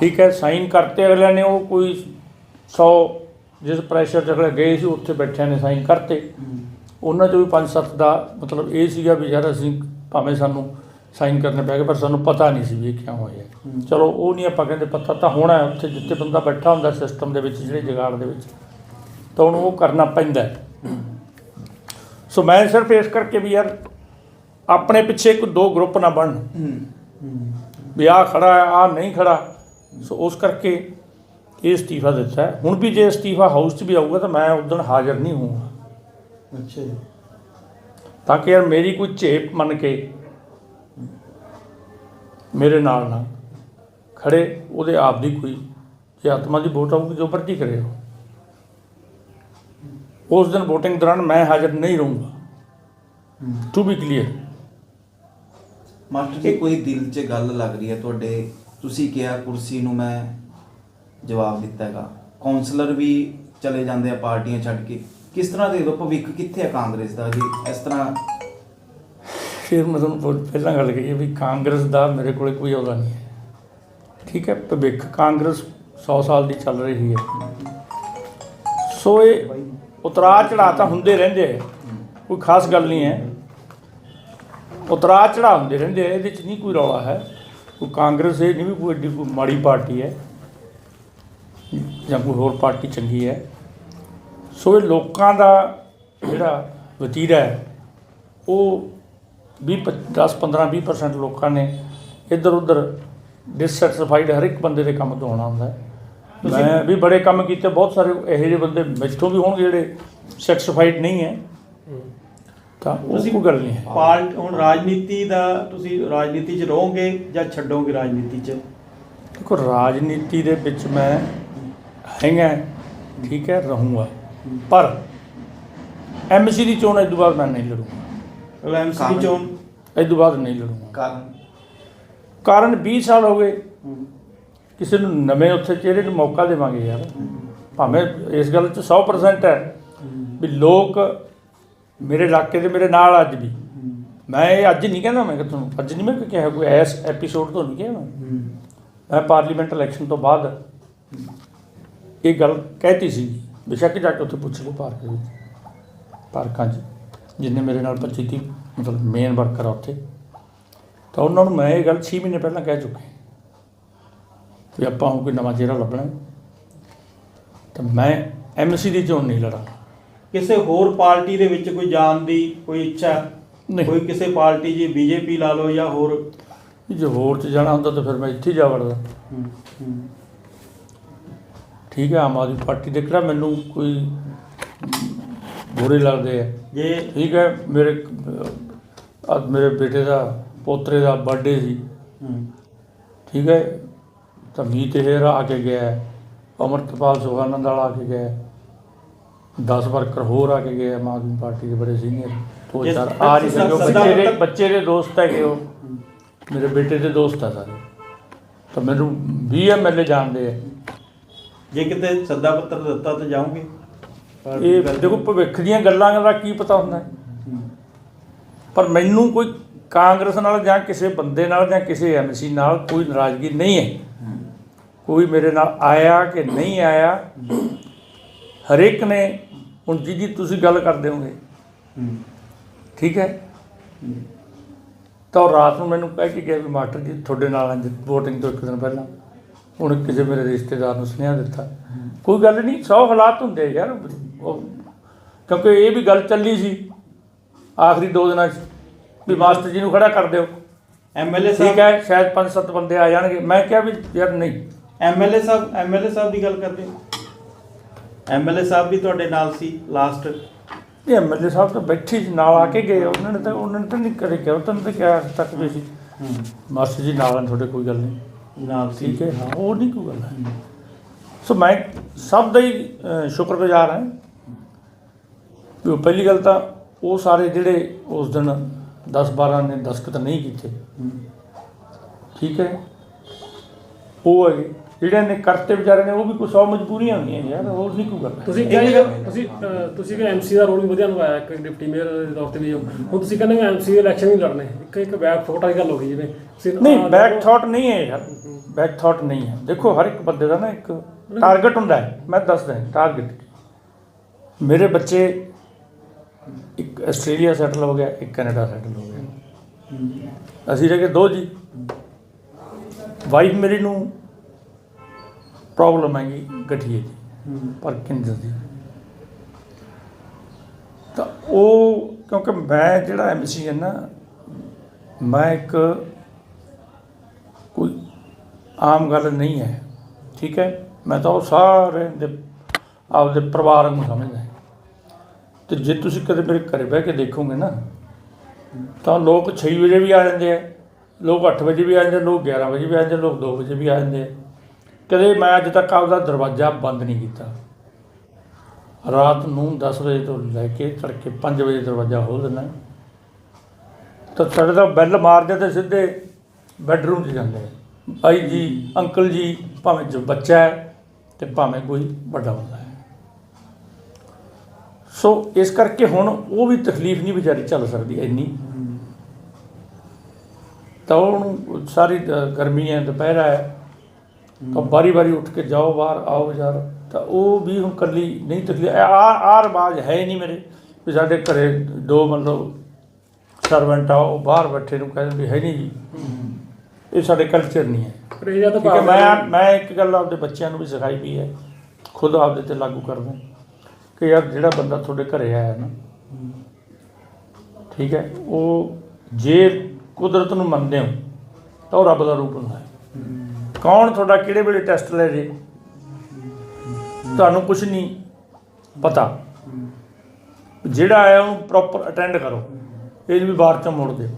ਠੀਕ ਹੈ? ਸਾਈਨ ਕਰਤੇ ਅਗਲਿਆਂ ਨੇ, ਉਹ ਕੋਈ 100 ਜਿਸ ਪ੍ਰੈਸ਼ਰ 'ਚ ਅਗਲੇ ਗਏ ਸੀ, ਉੱਥੇ ਬੈਠਿਆਂ ਨੇ ਸਾਈਨ ਕਰਤੇ। ਉਹਨਾਂ 'ਚੋਂ ਵੀ 5-7 ਦਾ ਮਤਲਬ ਇਹ ਸੀਗਾ ਵੀ ਯਾਰ ਅਸੀਂ ਭਾਵੇਂ ਸਾਨੂੰ ਸਾਈਨ ਕਰਨੇ ਪੈ ਗਏ ਪਰ ਸਾਨੂੰ ਪਤਾ ਨਹੀਂ ਸੀ ਵੀ ਇਹ ਕਿਉਂ ਹੋਇਆ। ਚਲੋ ਉਹ ਨਹੀਂ ਆਪਾਂ ਕਹਿੰਦੇ ਪਤਾ ਤਾਂ ਹੋਣਾ ਹੈ ਉੱਥੇ ਜਿੱਥੇ ਬੰਦਾ ਬੈਠਾ ਹੁੰਦਾ ਸਿਸਟਮ ਦੇ ਵਿੱਚ ਜਿਹੜੇ ਜਗਾੜ ਦੇ ਵਿੱਚ ਤਾਂ ਉਹਨੂੰ ਉਹ ਕਰਨਾ ਪੈਂਦਾ ਸੋ ਮੈਂ ਸਿਰਫ ਇਸ ਕਰਕੇ ਵੀ ਯਾਰ ਆਪਣੇ ਪਿੱਛੇ ਕੋਈ ਦੋ ਗਰੁੱਪ ਨਾ ਬਣਨ। ਵੀ ਆਹ ਖੜਾ ਆਹ ਨਹੀਂ ਖੜਾ। ਸੋ ਉਸ ਕਰਕੇ ਇਹ ਅਸਤੀਫਾ ਦਿੱਤਾ ਹੁਣ ਵੀ ਜੇ ਅਸਤੀਫਾ ਹਾਊਸ 'ਚ ਵੀ ਆਊਗਾ ਤਾਂ ਮੈਂ ਉਦੋਂ ਹਾਜ਼ਰ ਨਹੀਂ ਹੋਊਂਗਾ। ਅੱਛਾ ਜੀ। ਤਾਂ ਕਿ ਯਾਰ ਮੇਰੀ ਕੋਈ ਝੇਪ ਮੰਨ ਕੇ ਮੇਰੇ ਨਾਲ ਨਾ ਖੜੇ ਉਹਦੇ ਆਪ ਦੀ ਕੋਈ ਜੇ ਆਤਮਾ ਦੀ ਵੋਟ ਆਊਗੀ ਜੋ ਮਰਜ਼ੀ ਕਰੇ ਉਸ ਦਿਨ VOTING ਦੌਰਾਨ ਮੈਂ ਹਾਜ਼ਰ ਨਹੀਂ ਰਹੂੰਗਾ। To be clear master ji ਕੋਈ ਦਿਲ 'ਚ ਗੱਲ ਲੱਗ ਰਹੀ ਹੈ ਤੁਹਾਡੇ? ਤੁਸੀਂ ਕਿਹਾ ਕੁਰਸੀ ਨੂੰ ਮੈਂ ਜਵਾਬ ਦਿੱਤਾ ਹੈਗਾ। ਕਾਉਂਸਲਰ ਵੀ ਚਲੇ ਜਾਂਦੇ ਆ ਪਾਰਟੀਆਂ ਛੱਡ ਕੇ। ਕਿਸ ਤਰ੍ਹਾਂ ਦੇ ਭਵਿੱਖ ਕਿੱਥੇ ਹੈ ਕਾਂਗਰਸ ਦਾ ਜੀ? ਇਸ ਤਰ੍ਹਾਂ ਫਿਰ ਮੈਂ ਤੁਹਾਨੂੰ ਬਹੁਤ ਪਹਿਲਾਂ ਗੱਲ ਕਹੀ ਹੈ ਵੀ ਕਾਂਗਰਸ ਦਾ ਮੇਰੇ ਕੋਲੇ ਕੋਈ ਅਹੁਦਾ ਨਹੀਂ ਹੈ। ਠੀਕ ਹੈ, ਭਵਿੱਖ ਕਾਂਗਰਸ 100 ਸਾਲ ਦੀ ਚੱਲ ਰਹੀ ਹੈ। ਸੋ ਇਹ ਉਤਰਾ ਚੜਾ ਤਾਂ ਹੁੰਦੇ ਰਹਿੰਦੇ ਹੈ ਕੋਈ ਖਾਸ ਗੱਲ ਨਹੀਂ ਹੈ। ਉਤਰਾ ਚੜਾ ਹੁੰਦੇ ਰਹਿੰਦੇ ਆ, ਇਹਦੇ ਚ ਨਹੀਂ ਕੋਈ ਰੌਲਾ ਹੈ। ਕੋਈ ਕਾਂਗਰਸ ਇਹ ਨਹੀਂ ਵੀ ਕੋਈ ਐਡੀ ਕੋਈ ਮਾੜੀ ਪਾਰਟੀ ਹੈ ਜਾਂ ਕੋਈ ਹੋਰ ਪਾਰਟੀ ਚੰਗੀ ਹੈ। ਸੋ ਇਹ ਲੋਕਾਂ ਦਾ ਜਿਹੜਾ ਵਤੀਰਾ ਹੈ ਉਹ 20 10 15 20% ਲੋਕਾਂ ਨੇ ਇੱਧਰ ਉੱਧਰ ਡਿਸਸੈਟੀਸਫਾਈਡ ਹਰ ਇੱਕ ਬੰਦੇ ਦੇ ਕੰਮ ਤੋਂ ਆਉਣਾ ਹੁੰਦਾ ਮੈਂ ਵੀ ਬੜੇ ਕੰਮ ਕੀਤੇ ਬਹੁਤ ਸਾਰੇ ਇਹੋ ਜਿਹੇ ਬੰਦੇ ਮੈਥੋਂ ਵੀ ਹੋਣਗੇ ਜਿਹੜੇ ਸੈਟੀਸਫਾਈਡ ਨਹੀਂ ਹੈ। ਤਾਂ ਉਹ ਤੁਸੀਂ ਕੋਈ ਗੱਲ ਨਹੀਂ ਹੈ। ਪਾਰਟ ਹੁਣ ਰਾਜਨੀਤੀ ਦਾ ਤੁਸੀਂ ਰਾਜਨੀਤੀ 'ਚ ਰਹੋਗੇ ਜਾਂ ਛੱਡੋਗੇ ਰਾਜਨੀਤੀ 'ਚ? ਦੇਖੋ ਰਾਜਨੀਤੀ ਦੇ ਵਿੱਚ ਮੈਂ ਹੈਗਾ ਠੀਕ ਹੈ ਰਹੂੰਗਾ। ਪਰ ਐਮਸੀ ਦੀ ਚੋਣ ਇਸ ਤੋਂ ਬਾਅਦ ਮੈਂ ਨਹੀਂ ਲੜੂੰਗਾ। ਐਮਸੀ ਦੀ ਚੋਣ। ਇਸ ਤੋਂ ਬਾਅਦ ਨਹੀਂ ਲੜੂੰਗਾ। ਕਾਰਨ? ਕਾਰਨ 20 ਸਾਲ ਹੋ ਗਏ। ਕਿਸੇ ਨੂੰ ਨਵੇਂ ਉੱਥੇ ਚਿਹਰੇ ਨੂੰ ਮੌਕਾ ਦੇਵਾਂਗੇ ਯਾਰ। ਭਾਵੇਂ ਇਸ ਗੱਲ 'ਚ 100% ਹੈ ਵੀ ਲੋਕ ਮੇਰੇ ਇਲਾਕੇ ਦੇ ਮੇਰੇ ਨਾਲ ਅੱਜ ਵੀ। ਮੈਂ ਇਹ ਅੱਜ ਨਹੀਂ ਕਹਿੰਦਾ ਮੈਂ ਕਿ ਤੁਹਾਨੂੰ ਅੱਜ ਨਹੀਂ ਮੈਂ ਕਿਹਾ ਕੋਈ ਐਸ ਐਪੀਸੋਡ ਤੋਂ ਨਹੀਂ ਕਿਹਾ ਮੈਂ। ਮੈਂ ਪਾਰਲੀਮੈਂਟ ਇਲੈਕਸ਼ਨ ਤੋਂ ਬਾਅਦ ਇਹ ਗੱਲ ਕਹਿਤੀ ਸੀ। ਬੇਸ਼ੱਕ ਜਾ ਕੇ ਉੱਥੇ ਪੁੱਛ। ਲਓ ਪਾਰਕ ਦੇ ਵਿੱਚ। ਪਾਰਕਾਂ 'ਚ। ਜਿੰਨੇ ਮੇਰੇ ਨਾਲ 25 ਤੀਹ ਮਤਲਬ ਮੇਨ ਵਰਕਰ ਆ ਉੱਥੇ। ਤਾਂ ਉਹਨਾਂ ਨੂੰ ਮੈਂ ਇਹ ਗੱਲ 6 ਮਹੀਨੇ ਪਹਿਲਾਂ ਕਹਿ ਚੁੱਕੇ ਵੀ ਆਪਾਂ ਹੁਣ ਕੋਈ ਨਵਾਂ ਚਿਹਰਾ ਲੱਭਣਾ। ਤਾਂ ਮੈਂ ਐਮਸੀ ਦੀ ਚੋਣ ਨਹੀਂ ਲੜਾਂਗਾ ਕਿਸੇ ਹੋਰ ਪਾਰਟੀ ਦੇ ਵਿੱਚ ਕੋਈ ਜਾਣ ਦੀ ਕੋਈ ਇੱਛਾ? ਨਹੀਂ। ਕੋਈ ਕਿਸੇ ਪਾਰਟੀ ਜੀ ਬੀਜੇਪੀ ਲਾ ਲਓ ਜਾਂ ਹੋਰ? ਜੇ ਹੋਰ 'ਚ ਜਾਣਾ ਹੁੰਦਾ ਤਾਂ ਫਿਰ ਮੈਂ ਇੱਥੇ ਹੀ ਜਾ ਵੜਦਾ। ਹੂੰ, ਹੂੰ, ਠੀਕ ਹੈ ਆਮ ਆਦਮੀ ਪਾਰਟੀ ਦੇ ਕਿਹੜਾ ਮੈਨੂੰ ਕੋਈ ਬੁਰੇ ਲੱਗਦੇ ਆ। ਜੇ ਠੀਕ ਹੈ ਮੇਰੇ ਅੱਜ ਮੇਰੇ ਬੇਟੇ ਦਾ ਪੋਤਰੇ ਦਾ ਬਰਥਡੇ ਸੀ। ਹੂੰ, ਠੀਕ ਹੈ ਤਾਂ ਮੀਤ ਹੇਰ ਆ ਕੇ ਗਿਆ ਹੈ। ਅਮਰਤਪਾਲ ਸੁਖਾਨੰਦ ਵਾਲਾ ਆ ਕੇ ਗਿਆ 10 ਵਰਕਰ ਹੋਰ ਆ ਕੇ ਗਏ ਆਮ ਆਦਮੀ ਪਾਰਟੀ ਦੇ ਬੜੇ ਸੀਨੀਅਰ ਜਿਸ- ਚਾਰ ਆ ਨਹੀਂ ਸਕੇ ਬੱਚੇ ਦੇ ਬੱਚੇ ਦੇ ਦੋਸਤ ਹੈਗੇ ਉਹ। ਮੇਰੇ ਬੇਟੇ ਦੇ ਦੋਸਤ ਆ ਸਾਰੇ। ਤਾਂ ਮੈਨੂੰ 20 ਐਮਐਲਏ ਜਾਣਦੇ ਆ। ਜੇ ਕਿਤੇ ਸੱਦਾ ਪੱਤਰ ਦਿੱਤਾ ਤਾਂ ਜਾਓਗੇ ਇਹ ਦੇਖੋ ਭਵਿੱਖ ਦੀਆਂ ਗੱਲਾਂ ਦਾ ਕੀ ਪਤਾ ਹੁੰਦਾ। ਪਰ ਮੈਨੂੰ ਕੋਈ ਕਾਂਗਰਸ ਨਾਲ ਜਾਂ ਕਿਸੇ ਬੰਦੇ ਨਾਲ ਜਾਂ ਕਿਸੇ ਐਮਸੀ ਨਾਲ ਕੋਈ ਨਾਰਾਜ਼ਗੀ ਨਹੀਂ ਹੈ ਕੋਈ ਮੇਰੇ ਨਾਲ ਆਇਆ ਕਿ ਨਹੀਂ ਆਇਆ ਹਰੇਕ ਨੇ ਹੁਣ ਜਿਹਦੀ ਤੁਸੀਂ ਗੱਲ ਕਰਦੇ ਹੋਗੇ। ਠੀਕ ਹੈ ਤਾਂ ਰਾਤ ਨੂੰ ਮੈਨੂੰ ਕਹਿ ਕੇ ਗਿਆ ਵੀ ਮਾਸਟਰ ਜੀ ਤੁਹਾਡੇ ਨਾਲ ਅੱਜ VOTING ਤੋਂ ਇੱਕ ਦਿਨ ਪਹਿਲਾਂ ਹੁਣ ਕਿਸੇ ਮੇਰੇ ਰਿਸ਼ਤੇਦਾਰ ਨੂੰ ਸੁਨੇਹਾ ਦਿੱਤਾ। ਕੋਈ ਗੱਲ ਨਹੀਂ ਸੌ ਹਾਲਾਤ ਹੁੰਦੇ ਯਾਰ। ਉਹ ਕਿਉਂਕਿ ਇਹ ਵੀ ਗੱਲ ਚੱਲੀ ਸੀ ਆਖਰੀ ਦੋ ਦਿਨਾਂ 'ਚ ਵੀ ਮਾਸਟਰ ਜੀ ਨੂੰ ਖੜਾ ਕਰ ਦਿਓ। ਐਮਐਲਏ ਠੀਕ ਸਾਹਿਬ ਹੈ ਸ਼ਾਇਦ ਪੰਜ ਸੱਤ ਬੰਦੇ ਆ ਜਾਣਗੇ। ਮੈਂ ਕਿਹਾ ਵੀ ਯਾਰ ਨਹੀਂ। ਐਮਐਲਏ ਸਾਹਿਬ ਐਮਐਲਏ ਸਾਹਿਬ ਦੀ ਗੱਲ ਕਰਦੇ ਐਮਐਲਏ ਸਾਹਿਬ ਵੀ ਤੁਹਾਡੇ ਨਾਲ ਸੀ ਲਾਸਟ ਇਹ ਐਮਐਲਏ ਸਾਹਿਬ ਤਾਂ ਬੈਠੇ ਸੀ ਨਾਲ ਆ ਕੇ ਗਏ। ਉਹਨਾਂ ਨੇ ਤਾਂ ਉਹਨਾਂ ਨੇ ਤਾਂ ਨਹੀਂ ਕਦੇ ਕਿਹਾ। ਤਾਂ ਕਿਹਾ ਤੱਕ ਵੀ ਸੀ। ਮਾਸਟਰ ਜੀ ਨਾਲ ਤੁਹਾਡੇ ਕੋਈ ਗੱਲ ਨਹੀਂ। ਨਾਲ ਸੀ। ਠੀਕ ਹੈ। ਹਾਂ ਉਹ ਨਹੀਂ ਕੋਈ ਗੱਲ ਹੈ। ਸੋ ਮੈਂ ਸਭ ਦਾ ਹੀ ਸ਼ੁਕਰਗੁਜ਼ਾਰ ਹਾਂ। ਵੀ ਉਹ ਪਹਿਲੀ ਗੱਲ ਤਾਂ ਉਹ ਸਾਰੇ ਜਿਹੜੇ ਉਸ ਦਿਨ 10 12 ਨੇ ਦਸਖਤ ਨਹੀਂ ਕੀਤੇ। ਠੀਕ ਹੈ। ਉਹ ਹੈਗੇ। ਜਿਹੜੇ ਨੇ ਕਰਤੇ ਵਿਚਾਰੇ ਨੇ ਉਹ ਵੀ ਕੁਛ ਸੌ ਮਜਬੂਰੀਆਂ ਹੁੰਦੀਆਂ ਯਾਰ ਹੋਰ ਨਹੀਂ ਕੋਈ ਗੱਲ। ਤੁਸੀਂ ਕਿਹਾ ਤੁਸੀਂ ਤੁਸੀਂ ਕਿ ਐਮਸੀ ਦਾ ਰੋਲ ਵੀ ਵਧੀਆ ਨਿਭਾਇਆ ਇੱਕ ਡਿਪਟੀ ਮੇਅਰ ਦੇ ਤੌਰ ਤੇ ਵੀ। ਹੁਣ ਤੁਸੀਂ ਕਹਿੰਦੇ ਐਮਸੀ ਦੇ ਇਲੈਕਸ਼ਨ ਨਹੀਂ ਲੜਨੇ ਇੱਕ ਇੱਕ ਬੈਕ ਫੋਟ ਵਾਲੀ ਗੱਲ ਹੋ ਗਈ ਜਿਵੇਂ ਨਹੀਂ ਬੈਕ ਥਾਟ ਨਹੀਂ ਹੈ ਯਾਰ ਬੈਕ ਥਾਟ ਨਹੀਂ ਹੈ ਦੇਖੋ ਹਰ ਇੱਕ ਬੰਦੇ ਦਾ ਨਾ ਇੱਕ ਟਾਰਗੇਟ ਹੁੰਦਾ ਹੈ ਮੈਂ ਦੱਸਦਾ ਟਾਰਗੇਟ ਮੇਰੇ ਬੱਚੇ ਇੱਕ ਆਸਟ੍ਰੇਲੀਆ ਸੈਟਲ ਹੋ ਗਿਆ ਇੱਕ ਕੈਨੇਡਾ ਸੈਟਲ ਹੋ ਗਿਆ ਅਸੀਂ ਰਹਿ ਗਏ ਦੋ ਜੀ ਵਾਈਫ ਮੇਰੀ ਨੂੰ ਪ੍ਰੋਬਲਮ ਹੈਗੀ ਗਠੀਏ ਦੀ ਪਾਰਕਿੰਸਨ ਦੀ। ਤਾਂ ਉਹ ਕਿਉਂਕਿ ਮੈਂ ਜਿਹੜਾ ਐਮਸੀ ਹੈ ਨਾ ਮੈਂ ਇੱਕ ਕੋਈ ਆਮ ਗੱਲ ਨਹੀਂ ਹੈ ਠੀਕ ਹੈ? ਮੈਂ ਤਾਂ ਉਹ ਸਾਰੇ ਦੇ ਆਪਦੇ ਪਰਿਵਾਰ ਨੂੰ ਸਮਝਦਾ। ਤੇ ਜੇ ਤੁਸੀਂ ਕਦੇ ਮੇਰੇ ਘਰੇ ਬਹਿ ਕੇ ਦੇਖੋਗੇ ਨਾ ਤਾਂ ਲੋਕ 6 ਵਜੇ ਵੀ ਆ ਜਾਂਦੇ ਆ ਲੋਕ 8 ਵਜੇ ਵੀ ਆ ਜਾਂਦੇ ਲੋਕ 11 ਵਜੇ ਵੀ ਆ ਜਾਂਦੇ ਲੋਕ 2 ਵਜੇ ਵੀ ਆ ਜਾਂਦੇ ਆ। ਕਦੇ ਮੈਂ ਅੱਜ ਤੱਕ ਆਪਦਾ ਦਰਵਾਜ਼ਾ ਬੰਦ ਨਹੀਂ ਕੀਤਾ। ਰਾਤ ਨੂੰ 10 ਵਜੇ ਤੋਂ ਲੈ ਕੇ ਤੜਕੇ 5 ਵਜੇ ਦਰਵਾਜ਼ਾ ਖੋਲ੍ਹ ਦਿੰਦਾ। ਤਾਂ ਸਾਡੇ ਤਾਂ ਬੈਲ ਮਾਰਦੇ ਤੇ ਸਿੱਧੇ ਬੈੱਡਰੂਮ 'ਚ ਜਾਂਦੇ। ਆ ਭਾਈ ਜੀ, ਅੰਕਲ ਜੀ, ਭਾਵੇਂ ਜੋ ਬੱਚਾ ਹੈ ਤੇ ਭਾਵੇਂ ਕੋਈ ਵੱਡਾ ਬੰਦਾ ਹੈ। ਸੋ ਇਸ ਕਰਕੇ ਹੁਣ ਉਹ ਵੀ ਤਕਲੀਫ ਨਹੀਂ ਵਿਚਾਰੀ ਚੱਲ ਸਕਦੀ ਇੰਨੀ। ਤਾਂ ਉਹਨੂੰ ਸਾਰੀ ਗਰਮੀ ਹੈ, ਦੁਪਹਿਰਾ ਹੈ। ਤਾਂ ਬਾਰੀ ਬਾਰੀ ਉੱਠ ਕੇ ਜਾਓ ਬਾਹਰ ਆਓ ਯਾਰ ਤਾਂ ਉਹ ਵੀ ਹੁਣ ਕੱਲੀ ਨਹੀਂ ਤਕਲੀਫ ਆ ਆ ਰਿਵਾਜ ਹੈ ਨਹੀਂ ਮੇਰੇ। ਵੀ ਸਾਡੇ ਘਰੇ ਦੋ ਮਤਲਬ ਸਰਵੈਂਟ ਆ ਉਹ ਬਾਹਰ ਬੈਠੇ ਨੂੰ ਕਹਿੰਦੇ ਵੀ ਹੈ ਨਹੀਂ ਜੀ। ਇਹ ਸਾਡੇ ਕਲਚਰ ਨਹੀਂ ਹੈ। ਤਾਂ ਭਾਵ ਮੈਂ ਮੈਂ ਇੱਕ ਗੱਲ ਆਪਦੇ ਬੱਚਿਆਂ ਨੂੰ ਵੀ ਸਿਖਾਈ ਵੀ ਹੈ। ਖੁਦ ਆਪਦੇ ਤੇ ਲਾਗੂ ਕਰਦਾ ਕਿ ਯਾਰ ਜਿਹੜਾ ਬੰਦਾ ਤੁਹਾਡੇ ਘਰੇ ਆਇਆ ਨਾ ਠੀਕ ਹੈ ਉਹ ਜੇ ਕੁਦਰਤ ਨੂੰ ਮੰਨਦੇ ਹੋ ਤਾਂ ਉਹ ਰੱਬ ਦਾ ਰੂਪ ਹੁੰਦਾ ਹੈ। ਕੌਣ ਤੁਹਾਡਾ ਕਿਹੜੇ ਵੇਲੇ ਟੈਸਟ ਲੈ ਜੇ? ਤੁਹਾਨੂੰ ਕੁਝ ਨਹੀਂ ਪਤਾ। ਜਿਹੜਾ ਆਇਆ ਉਹਨੂੰ ਪ੍ਰੋਪਰ ਅਟੈਂਡ ਕਰੋ। ਇਹ ਵੀ ਬਾਹਰ ਚੋਂ ਮੁੜ ਦੇ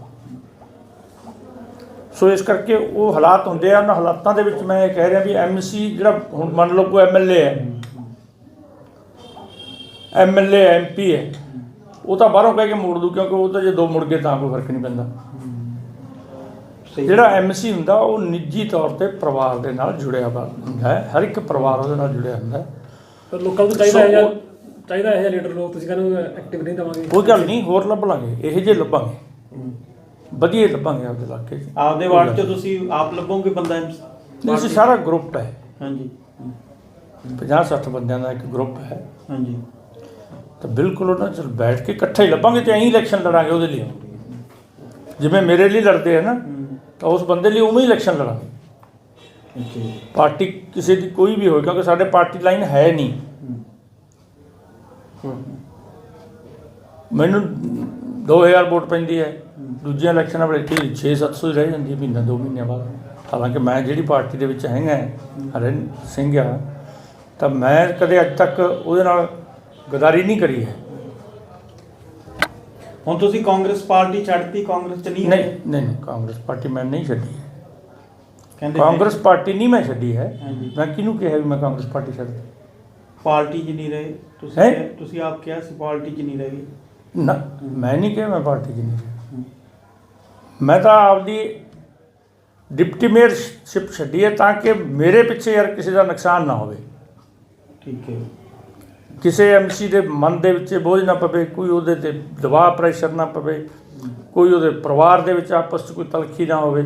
ਸੋ ਇਸ ਕਰਕੇ ਉਹ ਹਾਲਾਤ ਹੁੰਦੇ ਆ, ਉਹਨਾਂ ਹਾਲਾਤਾਂ ਦੇ ਵਿੱਚ ਮੈਂ ਇਹ ਕਹਿ ਰਿਹਾ ਵੀ ਐਮਸੀ ਜਿਹੜਾ ਹੁਣ ਮੰਨ ਲਓ ਕੋਈ ਐਮਐਲਏ ਹੈ। ਐਮਐਲਏ ਐਮਪੀ ਹੈ ਉਹ ਤਾਂ ਬਾਹਰੋਂ ਕਹਿ ਕੇ ਮੋੜ ਦੂ ਕਿਉਂਕਿ ਉਹ ਤਾਂ ਜੇ ਦੋ ਮੁੜ ਗਏ ਤਾਂ ਕੋਈ ਫ਼ਰਕ ਨਹੀਂ ਪੈਂਦਾ। ਜਿਹੜਾ ਐਮਸੀ ਹੁੰਦਾ ਉਹ ਨਿੱਜੀ ਤੌਰ ਤੇ ਪਰਿਵਾਰ ਦੇ ਨਾਲ ਜੁੜਿਆ ਹੁੰਦਾ ਹੈ। ਹਰ ਇੱਕ ਪਰਿਵਾਰ ਉਹਦੇ ਨਾਲ ਜੁੜਿਆ ਹੁੰਦਾ ਹੈ। ਪਰ ਲੋਕਾਂ ਨੂੰ ਚਾਹੀਦਾ ਹੈ ਜਾਂ ਚਾਹੀਦਾ ਹੈ ਲੀਡਰ ਲੋਕ ਤੁਸੀਂ ਕਹਿੰਦੇ ਐਕਟਿਵ ਨਹੀਂ ਦਵਾਂਗੇ। ਕੋਈ ਗੱਲ ਨਹੀਂ ਹੋਰ ਲੱਭ ਲਾਂਗੇ ਇਹੋ ਜਿਹੇ ਲੱਭਾਂਗੇ। ਵਧੀਆ ਲੱਭਾਂਗੇ ਆਪਦੇ ਇਲਾਕੇ 'ਚ। ਆਪਦੇ ਵਾਰਡ ਚ ਤੁਸੀਂ ਆਪ ਲੱਭੋਗੇ ਬੰਦਾ ਨਹੀਂ, ਅਸੀਂ ਸਾਰਾ ਗਰੁੱਪ ਹੈ। ਹਾਂਜੀ। 50 60 ਬੰਦਿਆਂ ਦਾ ਇੱਕ ਗਰੁੱਪ ਹੈ। ਹਾਂਜੀ। ਤਾਂ ਬਿਲਕੁਲ ਉਹਨਾਂ ਚਲ ਬੈਠ ਕੇ ਇਕੱਠੇ ਲੱਭਾਂਗੇ ਤੇ ਐਂ ਇਲੈਕਸ਼ਨ ਲੜਾਂਗੇ ਉਹਦੇ ਲਈ। ਜਿਵੇਂ ਮੇਰੇ ਲਈ ਲੜਦੇ ਆ ਨਾ ਤਾਂ ਉਸ ਬੰਦੇ ਲਈ ਉਵੇਂ ਹੀ ਇਲੈਕਸ਼ਨ ਲੜਾਂਗੇ। ਓਕੇ ਪਾਰਟੀ ਕਿਸੇ ਦੀ ਕੋਈ ਵੀ ਹੋਵੇ ਕਿਉਂਕਿ ਸਾਡੇ ਪਾਰਟੀ ਲਾਈਨ ਹੈ ਨਹੀਂ। ਮੈਨੂੰ 2000 ਵੋਟ ਪੈਂਦੀ ਹੈ ਦੂਜੀਆਂ ਇਲੈਕਸ਼ਨਾਂ ਵੇਲੇ ਕੀ 6-700 ਹੀ ਰਹਿ ਜਾਂਦੀ ਹੈ ਮਹੀਨਾ ਦੋ ਮਹੀਨਿਆਂ ਬਾਅਦ। ਹਾਲਾਂਕਿ ਮੈਂ ਜਿਹੜੀ ਪਾਰਟੀ ਦੇ ਵਿੱਚ ਹੈਗਾ ਹਰਨ ਸਿੰਘ ਆ ਤਾਂ ਮੈਂ ਕਦੇ ਅੱਜ ਤੱਕ ਉਹਦੇ ਨਾਲ ਗਦਾਰੀ ਨਹੀਂ ਕਰੀ ਹੈ। ਹੁਣ ਤੁਸੀਂ ਕਾਂਗਰਸ ਪਾਰਟੀ ਛੱਡਤੀ ਕਾਂਗਰਸ ਚ ਨਹੀਂ ਨਹੀਂ ਨਹੀਂ ਨਹੀਂ, ਕਾਂਗਰਸ ਪਾਰਟੀ ਮੈਂ ਨਹੀਂ ਛੱਡੀ ਹੈ। ਕਹਿੰਦੇ ਕਾਂਗਰਸ ਪਾਰਟੀ ਨਹੀਂ ਮੈਂ ਛੱਡੀ ਹੈ। ਹਾਂਜੀ। ਮੈਂ ਕਿਹਨੂੰ ਕਿਹਾ ਵੀ ਮੈਂ ਕਾਂਗਰਸ ਪਾਰਟੀ ਛੱਡ? ਪਾਰਟੀ 'ਚ ਨਹੀਂ ਰਹੇ। ਤੁਸੀਂ ਹੈਂ? ਕਿਹਾ- ਤੁਸੀਂ ਆਪ ਕਿਹਾ ਸੀ ਪਾਰਟੀ 'ਚ ਨਹੀਂ ਰਹੇ। ਨਾ ਮੈਂ ਨਹੀਂ ਕਿਹਾ ਮੈਂ ਪਾਰਟੀ 'ਚ ਨਹੀਂ ਰਿਹਾ। ਮੈਂ ਤਾਂ ਆਪਦੀ ਡਿਪਟੀ ਮੇਅਰਸ਼ਿਪ ਛੱਡੀ ਹੈ ਤਾਂ ਕਿ ਮੇਰੇ ਪਿੱਛੇ ਯਾਰ ਕਿਸੇ ਦਾ ਨੁਕਸਾਨ ਨਾ ਹੋਵੇ। ਠੀਕ ਹੈ। ਕਿਸੇ ਐਮਸੀ ਦੇ ਮਨ ਦੇ ਵਿੱਚ ਬੋਝ ਨਾ ਪਵੇ ਕੋਈ ਉਹਦੇ ਤੇ ਦਬਾਅ ਪ੍ਰੈਸ਼ਰ ਨਾ ਪਵੇ ਕੋਈ ਉਹਦੇ ਪਰਿਵਾਰ ਦੇ ਵਿੱਚ ਆਪਸ 'ਚ ਕੋਈ ਤਲਖੀ ਨਾ ਹੋਵੇ।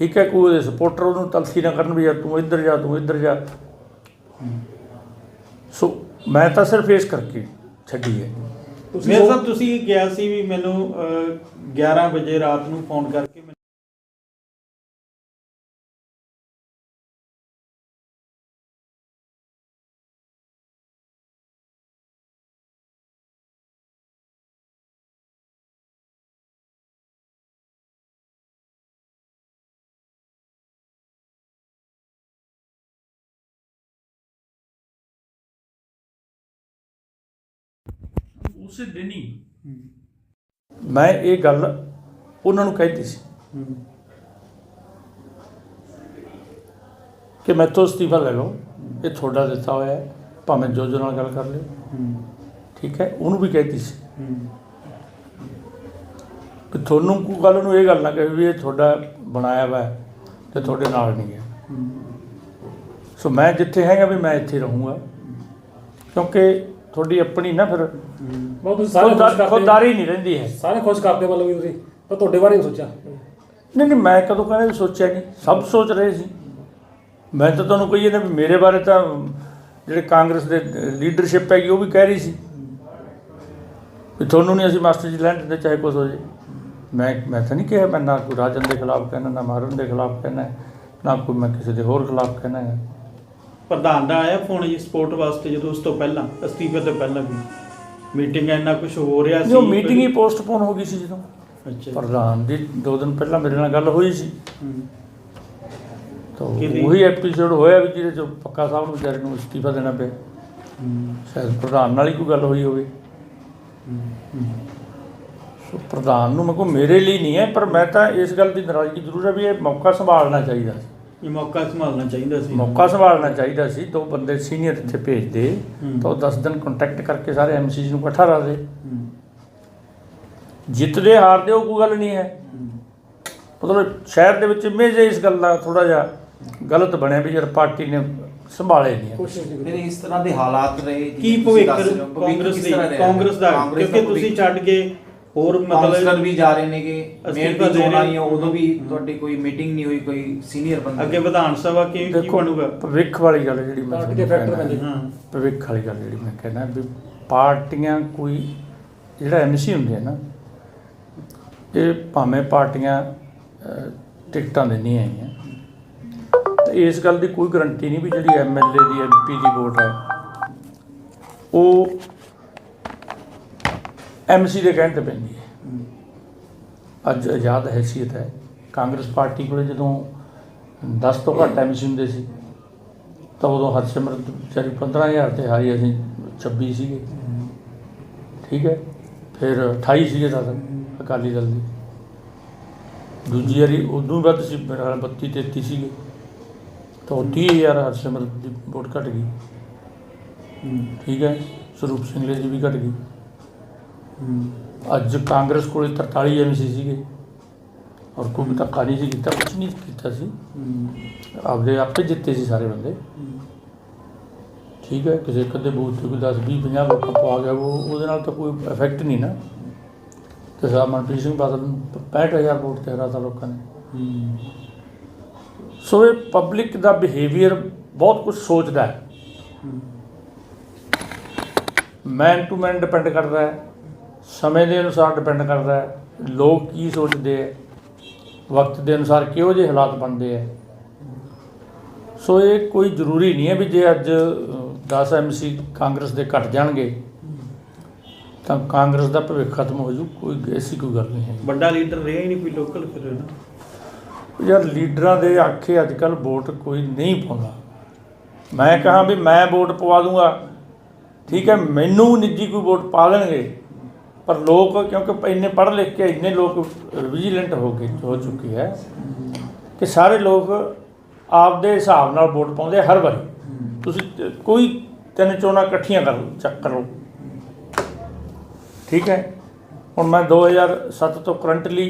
ਠੀਕ ਹੈ ਕੋਈ ਉਹਦੇ ਸਪੋਰਟਰ ਉਹਨੂੰ ਤਲਖੀ ਨਾ ਕਰਨ ਵੀ ਯਾਰ ਤੂੰ ਇੱਧਰ ਜਾ ਤੂੰ ਇੱਧਰ ਜਾ। ਸੋ ਮੈਂ ਤਾਂ ਸਿਰਫ ਇਸ ਕਰਕੇ ਛੱਡੀ ਹੈ। ਤੁਸੀਂ ਮੇਰੇ ਸਾਹਿਬ ਤੁਸੀਂ ਕਿਹਾ ਸੀ ਵੀ ਮੈਨੂੰ ਅਹ, 11 ਵਜੇ ਰਾਤ ਨੂੰ ਫੋਨ ਕਰਕੇ ਉਸੇ ਦਿਨ ਹੀ ਮੈਂ ਇਹ ਗੱਲ ਉਹਨਾਂ ਨੂੰ ਕਹਿਤੀ ਸੀ। ਕਿ ਮੈਥੋਂ ਅਸਤੀਫਾ ਲੈ ਲਓ ਇਹ ਤੁਹਾਡਾ ਦਿੱਤਾ ਹੋਇਆ ਹੈ। ਭਾਵੇਂ ਜੋ ਜੋ ਨਾਲ ਗੱਲ ਕਰ ਲਿਓ ਠੀਕ ਹੈ ਉਹਨੂੰ ਵੀ ਕਹਿਤੀ ਸੀ। ਕਿ ਤੁਹਾਨੂੰ ਕੋਈ ਗੱਲ ਨੂੰ ਇਹ ਗੱਲ ਨਾ ਕਹੇ ਵੀ ਇਹ ਤੁਹਾਡਾ ਬਣਾਇਆ ਵਾ ਹੈ ਤੇ ਤੁਹਾਡੇ ਨਾਲ ਨਹੀਂ ਹੂੰ, ਸੋ ਮੈਂ ਜਿੱਥੇ ਹੈਗਾ ਵੀ ਮੈਂ ਇੱਥੇ ਰਹੂੰਗਾ। ਕਿਉਂਕਿ ਤੁਹਾਡੀ ਆਪਣੀ ਨਾ ਫਿਰ ਤੁਸੀਂ ਸਾਰੇ ਖੁਸ਼ ਖੁਦਦਾਰ- ਕਰਦੇ ਖੁਦਦਾਰੀ ਨਹੀਂ ਰਹਿੰਦੀ ਹੈ ਸਾਰੇ ਖੁਸ਼ ਕਰਦੇ ਮਤਲਬ ਵੀ ਤੁਸੀਂ। ਤਾਂ ਤੁਹਾਡੇ ਬਾਰੇ ਨਹੀਂ ਸੋਚਿਆ। ਨਹੀਂ ਨਹੀਂ ਮੈਂ ਕਦੋਂ ਕਹਿੰਦਾ ਵੀ ਸੋਚਿਆ ਨਹੀਂ। ਸਭ ਸੋਚ ਰਹੇ ਸੀ। ਮੈਂ ਤਾਂ ਤੁਹਾਨੂੰ ਕਹੀਏ ਨਾ ਵੀ ਮੇਰੇ ਬਾਰੇ ਤਾਂ ਜਿਹੜੇ ਕਾਂਗਰਸ ਦੇ ਲੀਡਰਸ਼ਿਪ ਹੈਗੀ ਉਹ ਵੀ ਕਹਿ ਰਹੀ ਸੀ। ਵੀ ਤੁਹਾਨੂੰ ਨਹੀਂ ਅਸੀਂ ਮਾਸਟਰ ਜੀ ਲੈਣ ਦਿੰਦੇ ਚਾਹੇ ਕੁਛ ਹੋ ਜੇ। ਮੈਂ ਮੈਂ ਤਾਂ ਨਹੀਂ ਕਿਹਾ ਮੈਂ ਨਾ ਕੋਈ ਰਾਜਨ ਦੇ ਖਿਲਾਫ ਕਹਿਣਾ ਨਾ ਮਾਰਨ ਦੇ ਖਿਲਾਫ ਕਹਿਣਾ ਨਾ ਕੋਈ ਮੈਂ ਕਿਸੇ ਦੇ ਹੋਰ ਖਿਲਾਫ ਕਹਿਣਾ ਹੈ। ਪ੍ਰਧਾਨ ਦਾ ਆਇਆ ਫੋਨ ਜੀ ਸਪੋਰਟ ਵਾਸਤੇ ਜਦੋਂ ਉਸ ਤੋਂ ਪਹਿਲਾਂ ਅਸਤੀਫੇ ਤੋਂ ਪਹਿਲਾਂ ਵੀ। ਮੀਟਿੰਗ ਇੰਨਾ ਕੁਝ ਹੋ ਰਿਹਾ ਸੀ ਜੋ ਮੀਟਿੰਗ ਹੀ ਪੋਸਟਪੋਨ ਹੋ ਗਈ ਸੀ ਜਦੋਂ। ਅੱਛਾ। ਪ੍ਰਧਾਨ ਦੀ ਦੋ ਦਿਨ ਪਹਿਲਾਂ ਮੇਰੇ ਨਾਲ ਗੱਲ ਹੋਈ ਸੀ। ਤਾਂ? ਉਹੀ ਐਪੀਸੋਡ ਹੋਇਆ ਵੀ ਜਿਹਦੇ ਚ ਪੱਕਾ ਸਾਹਿਬ ਨੂੰ ਵਿਚਾਰੇ ਨੂੰ ਅਸਤੀਫਾ ਦੇਣਾ ਪਿਆ। ਸ਼ਾਇਦ ਪ੍ਰਧਾਨ ਨਾਲ ਹੀ ਕੋਈ ਗੱਲ ਹੋਈ ਹੋਵੇ। ਸੋ ਪ੍ਰਧਾਨ ਨੂੰ ਮੈਂ ਕੋ ਮੇਰੇ ਲਈ ਨਹੀਂ ਹੈ ਪਰ ਮੈਂ ਤਾਂ ਇਸ ਗੱਲ ਦੀ ਨਾਰਾਜ਼ਗੀ ਜ਼ਰੂਰ ਹੈ ਵੀ ਇਹ ਮੌਕਾ ਸੰਭਾਲਣਾ ਚਾਹੀਦਾ ਸੀ। ਇਹ ਮੌਕਾ ਸੰਭਾਲਣਾ ਚਾਹੀਦਾ ਸੀ ਮੌਕਾ ਸੰਭਾਲਣਾ ਚਾਹੀਦਾ ਸੀ ਦੋ ਬੰਦੇ ਸੀਨੀਅਰ ਇੱਥੇ ਭੇਜਦੇ ਹੂੰ। ਤਾਂ ਉਹ 10 ਦਿਨ ਕੰਟੈਕਟ ਕਰਕੇ ਸਾਰੇ ਐਮਸੀਜ਼ ਨੂੰ ਇਕੱਠਾ ਰੱਖਦੇ ਹੂੰ, ਜਿੱਤਦੇ ਹਾਰਦੇ ਉਹ ਕੋਈ ਗੱਲ ਨਹੀਂ ਹੈ ਹੂੰ। ਮਤਲਬ ਸ਼ਹਿਰ ਦੇ ਵਿੱਚ ਇਮੇਜ ਇਸ ਗੱਲ ਦਾ ਥੋੜਾ ਜਿਹਾ ਗਲਤ ਬਣਿਆ ਵੀ ਯਾਰ ਪਾਰਟੀ ਨੇ ਸੰਭਾਲੇ ਨਹੀਂ ਹੈ। ਕੋਸ਼ਿਸ਼ ਨਹੀਂ ਇਸ ਤਰ੍ਹਾਂ ਦੇ ਹਾਲਾਤ ਰਹੇ ਕੀ ਭਵਿੱਖ ਕਾਂਗਰਸ ਕਿਸ ਦੀ? ਕਾਂਗਰਸ ਦਾ ਕਿਉਂਕਿ ਤੁਸੀਂ ਛੱਡ ਕੇ ਹੋਰ ਕਾਉਂਸਲਰ ਮਤਲਬ ਵੀ ਜਾ ਰਹੇ ਨੇਗੇ ਮੇਅਰ ਅਸਤੀਫਾ ਦੀ ਦੇ ਚੋਣ ਰਹੇ। ਆਈ ਹੈ ਉਦੋਂ ਵੀ ਤੁਹਾਡੀ ਕੋਈ ਮੀਟਿੰਗ ਨਹੀਂ ਹੋਈ ਕੋਈ ਸੀਨੀਅਰ ਬੰਦਾ ਅੱਗੇ ਵਿਧਾਨ ਸਭਾ ਕੀ ਕੀ ਦੇਖੋ ਬਣੂਗਾ ਭਵਿੱਖ ਵਾਲੀ ਗੱਲ ਜਿਹੜੀ ਮੈਂ ਪਾਰਟੀ ਦੇ ਤੁਹਾਨੂੰ ਫੈਕਟਰ ਕਹਿਣਾ ਹੈ। ਭਵਿੱਖ ਵਾਲੀ ਗੱਲ ਜਿਹੜੀ ਮੈਂ ਕਹਿੰਦਾ ਵੀ ਪਾਰਟੀਆਂ ਕੋਈ ਜਿਹੜਾ ਐਮਸੀ ਹੁੰਦੇ ਆ ਨਾ ਇਹ ਭਾਵੇਂ ਪਾਰਟੀਆਂ ਅਹ, ਟਿਕਟਾਂ ਦਿੰਦੀਆਂ ਆਈਆਂ ਤੇ ਇਸ ਗੱਲ ਦੀ ਕੋਈ ਗਰੰਟੀ ਨਹੀਂ ਵੀ ਜਿਹੜੀ ਐਮਐਲਏ ਦੀ ਐਮਪੀ ਦੀ ਵੋਟ ਹੈ ਉਹ ਐਮਸੀ ਦੇ ਕਹਿਣ ਤੇ ਪੈਂਦੀ ਹੈ। ਅੱਜ ਆਜ਼ਾਦ ਹੈਸੀਅਤ ਹੈ। ਕਾਂਗਰਸ ਪਾਰਟੀ ਕੋਲੇ ਜਦੋਂ 10 ਤੋਂ ਘੱਟ ਐਮਸੀ ਹੁੰਦੇ ਸੀ, ਤਾਂ ਉਦੋਂ ਹਰਸਿਮਰਤ ਵਿਚਾਰੀ 15000 ਤੇ ਹਾਰੀ ਅਸੀਂ 26 ਸੀਗੇ। ਠੀਕ ਹੈ। ਫਿਰ 28 ਸੀਗੇ ਤਾਂ ਅਕਾਲੀ ਦਲ ਦੀ। ਦੂਜੀ ਵਾਰੀ ਉਦੋਂ ਵੱਧ ਸੀ, ਮੇਰਾ ਖਿਆਲ 32 33 ਸੀਗੇ। ਤਾਂ ਉਹ 30000 ਹਰਸਿਮਰਤ ਦੀ ਵੋਟ ਘਟ ਗਈ। ਠੀਕ ਹੈ। ਸਰੂਪ ਸਿੰਘਲੇ ਦੀ ਵੀ ਘਟ ਗਈ। ਅੱਜ ਕਾਂਗਰਸ ਕੋਲੇ 43 ਐਮਸੀ ਸੀਗੇ। ਔਰ ਕੋਈ ਧੱਕਾ ਨਹੀਂ ਸੀ ਕੀਤਾ ਕੁਝ ਨਹੀਂ ਕੀਤਾ ਸੀ। ਆਪਦੇ ਆਪੇ ਜਿੱਤੇ ਸੀ ਸਾਰੇ ਬੰਦੇ। ਠੀਕ ਹੈ ਕਿਸੇ ਕਦੇ ਬੂਥ ਤੇ ਕੋਈ 10 20 50 ਲੋਕਾਂ ਪਵਾ ਗਿਆ ਉਹ ਉਹਦੇ ਨਾਲ ਤਾਂ ਕੋਈ ਇਫੈਕਟ ਨਹੀਂ ਨਾ। ਤੇ ਸਾਹਿਬ ਮਨਪ੍ਰੀਤ ਸਿੰਘ ਬਾਦਲ ਨੂੰ 65000 ਵੋਟ ਤੇ ਹਰਾਤਾ ਲੋਕਾਂ ਨੇ। ਸੋ ਇਹ ਪਬਲਿਕ ਦਾ ਬਿਹੇਵੀਅਰ ਬਹੁਤ ਕੁਝ ਸੋਚਦਾ ਹੈ। ਮੈਨ ਟੂ ਮੈਨ ਡਿਪੈਂਡ ਕਰਦਾ ਹੈ। ਸਮੇਂ ਦੇ ਅਨੁਸਾਰ ਡਿਪੈਂਡ ਕਰਦਾ ਹੈ ਲੋਕ ਕੀ ਸੋਚਦੇ ਹੈ ਵਕਤ ਦੇ ਅਨੁਸਾਰ ਕਿਹੋ ਜਿਹੇ ਹਾਲਾਤ ਬਣਦੇ ਹੈ। ਸੋ ਇਹ ਕੋਈ ਜ਼ਰੂਰੀ ਨਹੀਂ ਹੈ ਵੀ ਜੇ ਅੱਜ ਅ, 10 ਐਮਸੀ ਕਾਂਗਰਸ ਦੇ ਘਟ ਜਾਣਗੇ ਤਾਂ ਕਾਂਗਰਸ ਦਾ ਭਵਿੱਖ ਖਤਮ ਹੋ ਜੂ ਕੋਈ ਐਸੀ ਕੋਈ ਗੱਲ ਨਹੀਂ ਹੈ। ਵੱਡਾ ਲੀਡਰ ਰਿਹਾ ਹੀ ਨਹੀਂ ਕੋਈ ਲੋਕਲ ਫਿਰ ਨਾ। ਯਾਰ ਲੀਡਰਾਂ ਦੇ ਆਖੇ ਅੱਜ ਕੱਲ ਵੋਟ ਕੋਈ ਨਹੀਂ ਪਾਉਂਦਾ। ਮੈਂ ਕਹਾਂ ਵੀ ਮੈਂ ਵੋਟ ਪਵਾ ਦੂੰਗਾ ਠੀਕ ਹੈ ਮੈਨੂੰ ਨਿੱਜੀ ਕੋਈ ਵੋਟ ਪਾ ਦੇਣਗੇ ਪਰ ਲੋਕ ਕਿਉਂਕਿ ਇੰਨੇ ਪੜ੍ਹ ਲਿਖ ਕੇ ਇੰਨੇ ਲੋਕ ਵਿਜੀਲੈਂਟ ਹੋ ਕੇ ਹੋ ਚੁੱਕੇ ਹੈ ਕਿ ਸਾਰੇ ਲੋਕ ਆਪਦੇ ਹਿਸਾਬ ਨਾਲ ਵੋਟ ਪਾਉਂਦੇ ਹਰ ਵਾਰੀ। ਤੁਸੀਂ ਕੋਈ ਤਿੰਨ ਚੋਣਾਂ ਇਕੱਠੀਆਂ ਕਰ ਲਓ, ਚੱਕ ਕਰੋ ਠੀਕ ਹੈ? ਹੁਣ ਮੈਂ 2007 ਤੋਂ ਕਰੰਟਲੀ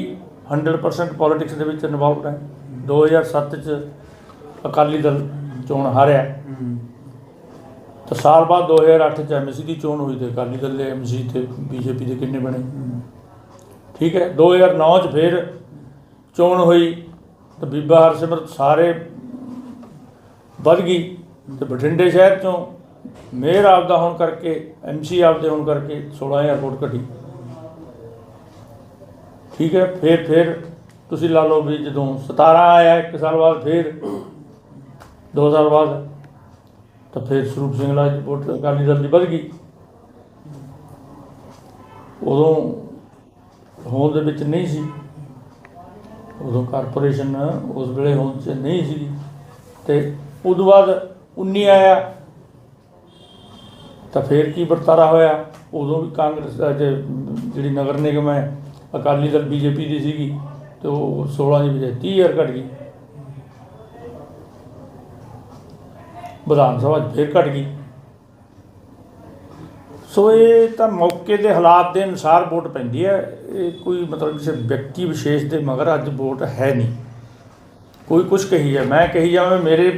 100% ਪੋਲਿਟਿਕਸ ਦੇ ਵਿੱਚ ਇਨਵੋਲਵਡ ਹਾਂ। 2007 ਚ ਅਕਾਲੀ ਦਲ ਚੋਣ ਹਾਰਿਆ। ਤਾਂ ਸਾਲ ਬਾਅਦ 2008 ਚ ਐਮਸੀ ਦੀ ਚੋਣ ਹੋਈ ਤੇ ਅਕਾਲੀ ਦਲ ਦੇ ਐਮਸੀ ਤੇ ਬੀਜੇਪੀ ਦੇ ਕਿੰਨੇ ਬਣੇ? ਠੀਕ ਹੈ 2009 ਚ ਫਿਰ ਚੋਣ ਹੋਈ ਤਾਂ ਬੀਬਾ ਹਰਸਿਮਰਤ ਸਾਰੇ ਵੱਧ ਗਈ ਤੇ ਬਠਿੰਡੇ ਸ਼ਹਿਰ ਚੋਂ ਮੇਅਰ ਆਪਦਾ ਹੋਣ ਕਰਕੇ ਐਮਸੀ ਆਪਦੇ ਹੋਣ ਕਰਕੇ 16000 ਵੋਟ ਘਟੀ। ਠੀਕ ਹੈ, ਫਿਰ ਫਿਰ ਤੁਸੀਂ ਲਾ ਲਓ ਵੀ ਜਦੋਂ 17 ਆਇਆ ਇੱਕ ਸਾਲ ਬਾਅਦ, ਫਿਰ ਦੋ ਸਾਲ ਬਾਅਦ ਤਾਂ ਫਿਰ ਸਰੂਪ ਸਿੰਘ ਨਾਲ ਵੋਟ ਅਕਾਲੀ ਦਲ ਦੀ ਵੱਧ ਗਈ। ਉਦੋਂ ਹੋਂਦ ਦੇ ਵਿੱਚ ਨਹੀਂ ਸੀ। ਉਦੋਂ ਕਾਰਪੋਰੇਸ਼ਨ ਉਸ ਵੇਲੇ ਹੋਂਦ 'ਚ ਨਹੀਂ ਸੀ। ਤੇ ਉਦੋਂ ਬਾਅਦ 19 ਆਇਆ। ਤਾਂ ਫਿਰ ਕੀ ਵਰਤਾਰਾ ਹੋਇਆ? ਉਦੋਂ ਵੀ ਕਾਂਗਰਸ ਜਿਹੜੀ ਨਗਰ ਨਿਗਮ ਹੈ, ਅਕਾਲੀ ਦਲ ਬੀਜੇਪੀ ਦੀ ਸੀਗੀ, ਤੇ ਉਹ 16 ਦੀ ਬਜਾਏ 30000 ਘਟ ਗਈ। ਵਿਧਾਨ ਸਭਾ 'ਚ ਫਿਰ ਘਟ ਗਈ। ਸੋ ਇਹ ਤਾਂ ਮੌਕੇ ਦੇ ਹਾਲਾਤ ਦੇ ਅਨੁਸਾਰ ਵੋਟ ਪੈਂਦੀ ਹੈ। ਇਹ ਕੋਈ ਮਤਲਬ ਕਿਸੇ ਵਿਅਕਤੀ ਵਿਸ਼ੇਸ਼ ਦੇ ਮਗਰ ਅੱਜ ਵੋਟ ਹੈ ਨਹੀਂ। ਕੋਈ ਕੁਝ ਕਹੀ ਹੈ ਮੈਂ ਕਹੀ ਜਾਵਾਂ, ਮੇਰੇ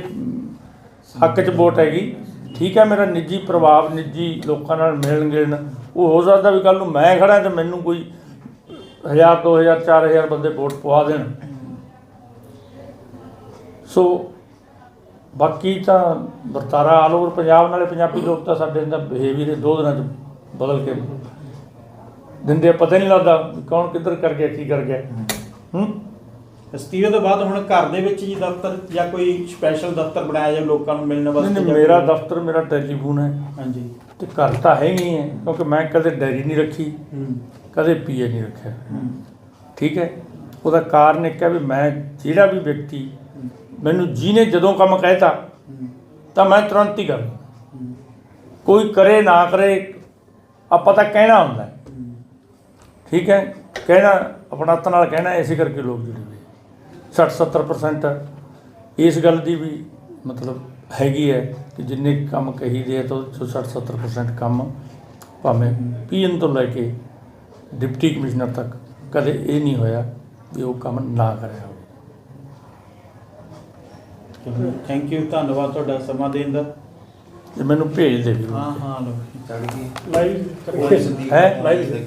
ਹੱਕ 'ਚ ਵੋਟ ਹੈਗੀ। ਠੀਕ ਹੈ, ਮੇਰਾ ਨਿੱਜੀ ਪ੍ਰਭਾਵ, ਨਿੱਜੀ ਲੋਕਾਂ ਨਾਲ ਮਿਲਣ ਗਿਲਣ, ਉਹ ਹੋ ਸਕਦਾ ਵੀ ਕੱਲ ਨੂੰ ਮੈਂ ਖੜਾ ਤੇ ਮੈਨੂੰ ਕੋਈ 1000 2000 4000 ਬੰਦੇ ਵੋਟ ਪਵਾ ਦੇਣ। ਸੋ ਬਾਕੀ ਤਾਂ ਵਰਤਾਰਾ ਆਲ ਓਵਰ ਪੰਜਾਬ ਨਾਲੇ ਪੰਜਾਬੀ ਲੋਕ ਤਾਂ ਸਾਡੇ ਦਾ ਬਿਹੇਵੀਅਰ ਦੋ ਦਿਨਾਂ ਚ ਬਦਲ ਕੇ ਦਿੰਦੇ ਪਤਾ ਨਹੀਂ ਲੱਗਦਾ ਕੌਣ ਕਿੱਧਰ ਕਰ ਗਿਆ ਕੀ ਕਰ ਗਿਆ। ਹੂੰ? ਅਸਤੀਫੇ ਤੋਂ ਬਾਅਦ ਹੁਣ ਘਰ ਦੇ ਵਿੱਚ ਜੀ ਦਫ਼ਤਰ ਜਾਂ ਕੋਈ ਸਪੈਸ਼ਲ ਦਫ਼ਤਰ ਬਣਾਇਆ ਜਾਵੇ ਲੋਕਾਂ ਨੂੰ ਮਿਲਣ ਵਾਸਤੇ ਨਹੀਂ ਜਾਂ ਮੇਰਾ ਦਫ਼ਤਰ ਮੇਰਾ ਟੈਲੀਫੋਨ ਹੈ। ਹਾਂਜੀ। ਤੇ ਘਰ ਤਾਂ ਹੈ ਹੀ ਨਹੀਂ ਹੈ ਕਿਉਂਕਿ ਮੈਂ ਕਦੇ ਡਾਇਰੀ ਨਹੀਂ ਰੱਖੀ ਹੂੰ। ਕਦੇ ਪੀਏ ਨਹੀਂ ਰੱਖਿਆ। ਠੀਕ ਹੈ? ਉਹਦਾ ਕਾਰਨ ਇੱਕ ਹੈ ਵੀ ਮੈਂ ਜਿਹੜਾ ਵੀ ਵਿਅਕਤੀ ਮੈਨੂੰ ਜਿਹਨੇ ਜਦੋਂ ਕੰਮ ਕਹਿਤਾ ਹੂੰ, ਤਾਂ ਮੈਂ ਤੁਰੰਤ ਹੀ ਕਰਦਾ। ਕੋਈ ਕਰੇ ਨਾ ਕਰੇ ਆਪਾਂ ਤਾਂ ਕਹਿਣਾ ਹੁੰਦਾ। ਠੀਕ ਹੈ? ਕਹਿਣਾ ਆਪਣਾਤ ਨਾਲ ਕਹਿਣਾ ਇਸੇ ਕਰਕੇ ਲੋਕ ਜੁੜੇ ਹੋਏ। 60 70% ਇਸ ਗੱਲ ਦੀ ਵੀ ਮਤਲਬ ਹੈਗੀ ਹੈ ਕਿ ਜਿੰਨੇ ਕੰਮ ਕਹੀਦੇ ਆ ਤਾਂ 'ਚੋਂ 60 70% ਕੰਮ ਭਾਵੇਂ ਪੀਐਨ ਤੋਂ ਲੈ ਕੇ ਡਿਪਟੀ ਕਮਿਸ਼ਨਰ ਤੱਕ ਕਦੇ ਇਹ ਨਹੀਂ ਹੋਇਆ ਵੀ ਉਹ ਕੰਮ ਨਾ ਕਰਿਆ ਥੈਂਕ ਯੂ ਧੰਨਵਾਦ ਤੁਹਾਡਾ ਸਮਾਂ ਦੇਣ ਦਾ। ਤੇ ਮੈਨੂੰ ਭੇਜ ਦੇ। ਵੀ ਹਾਂ ਹਾਂ ਲੋ ਚੜ ਗਈ। ਲਾਈਵ ਹੈ? ਲਾਈਵ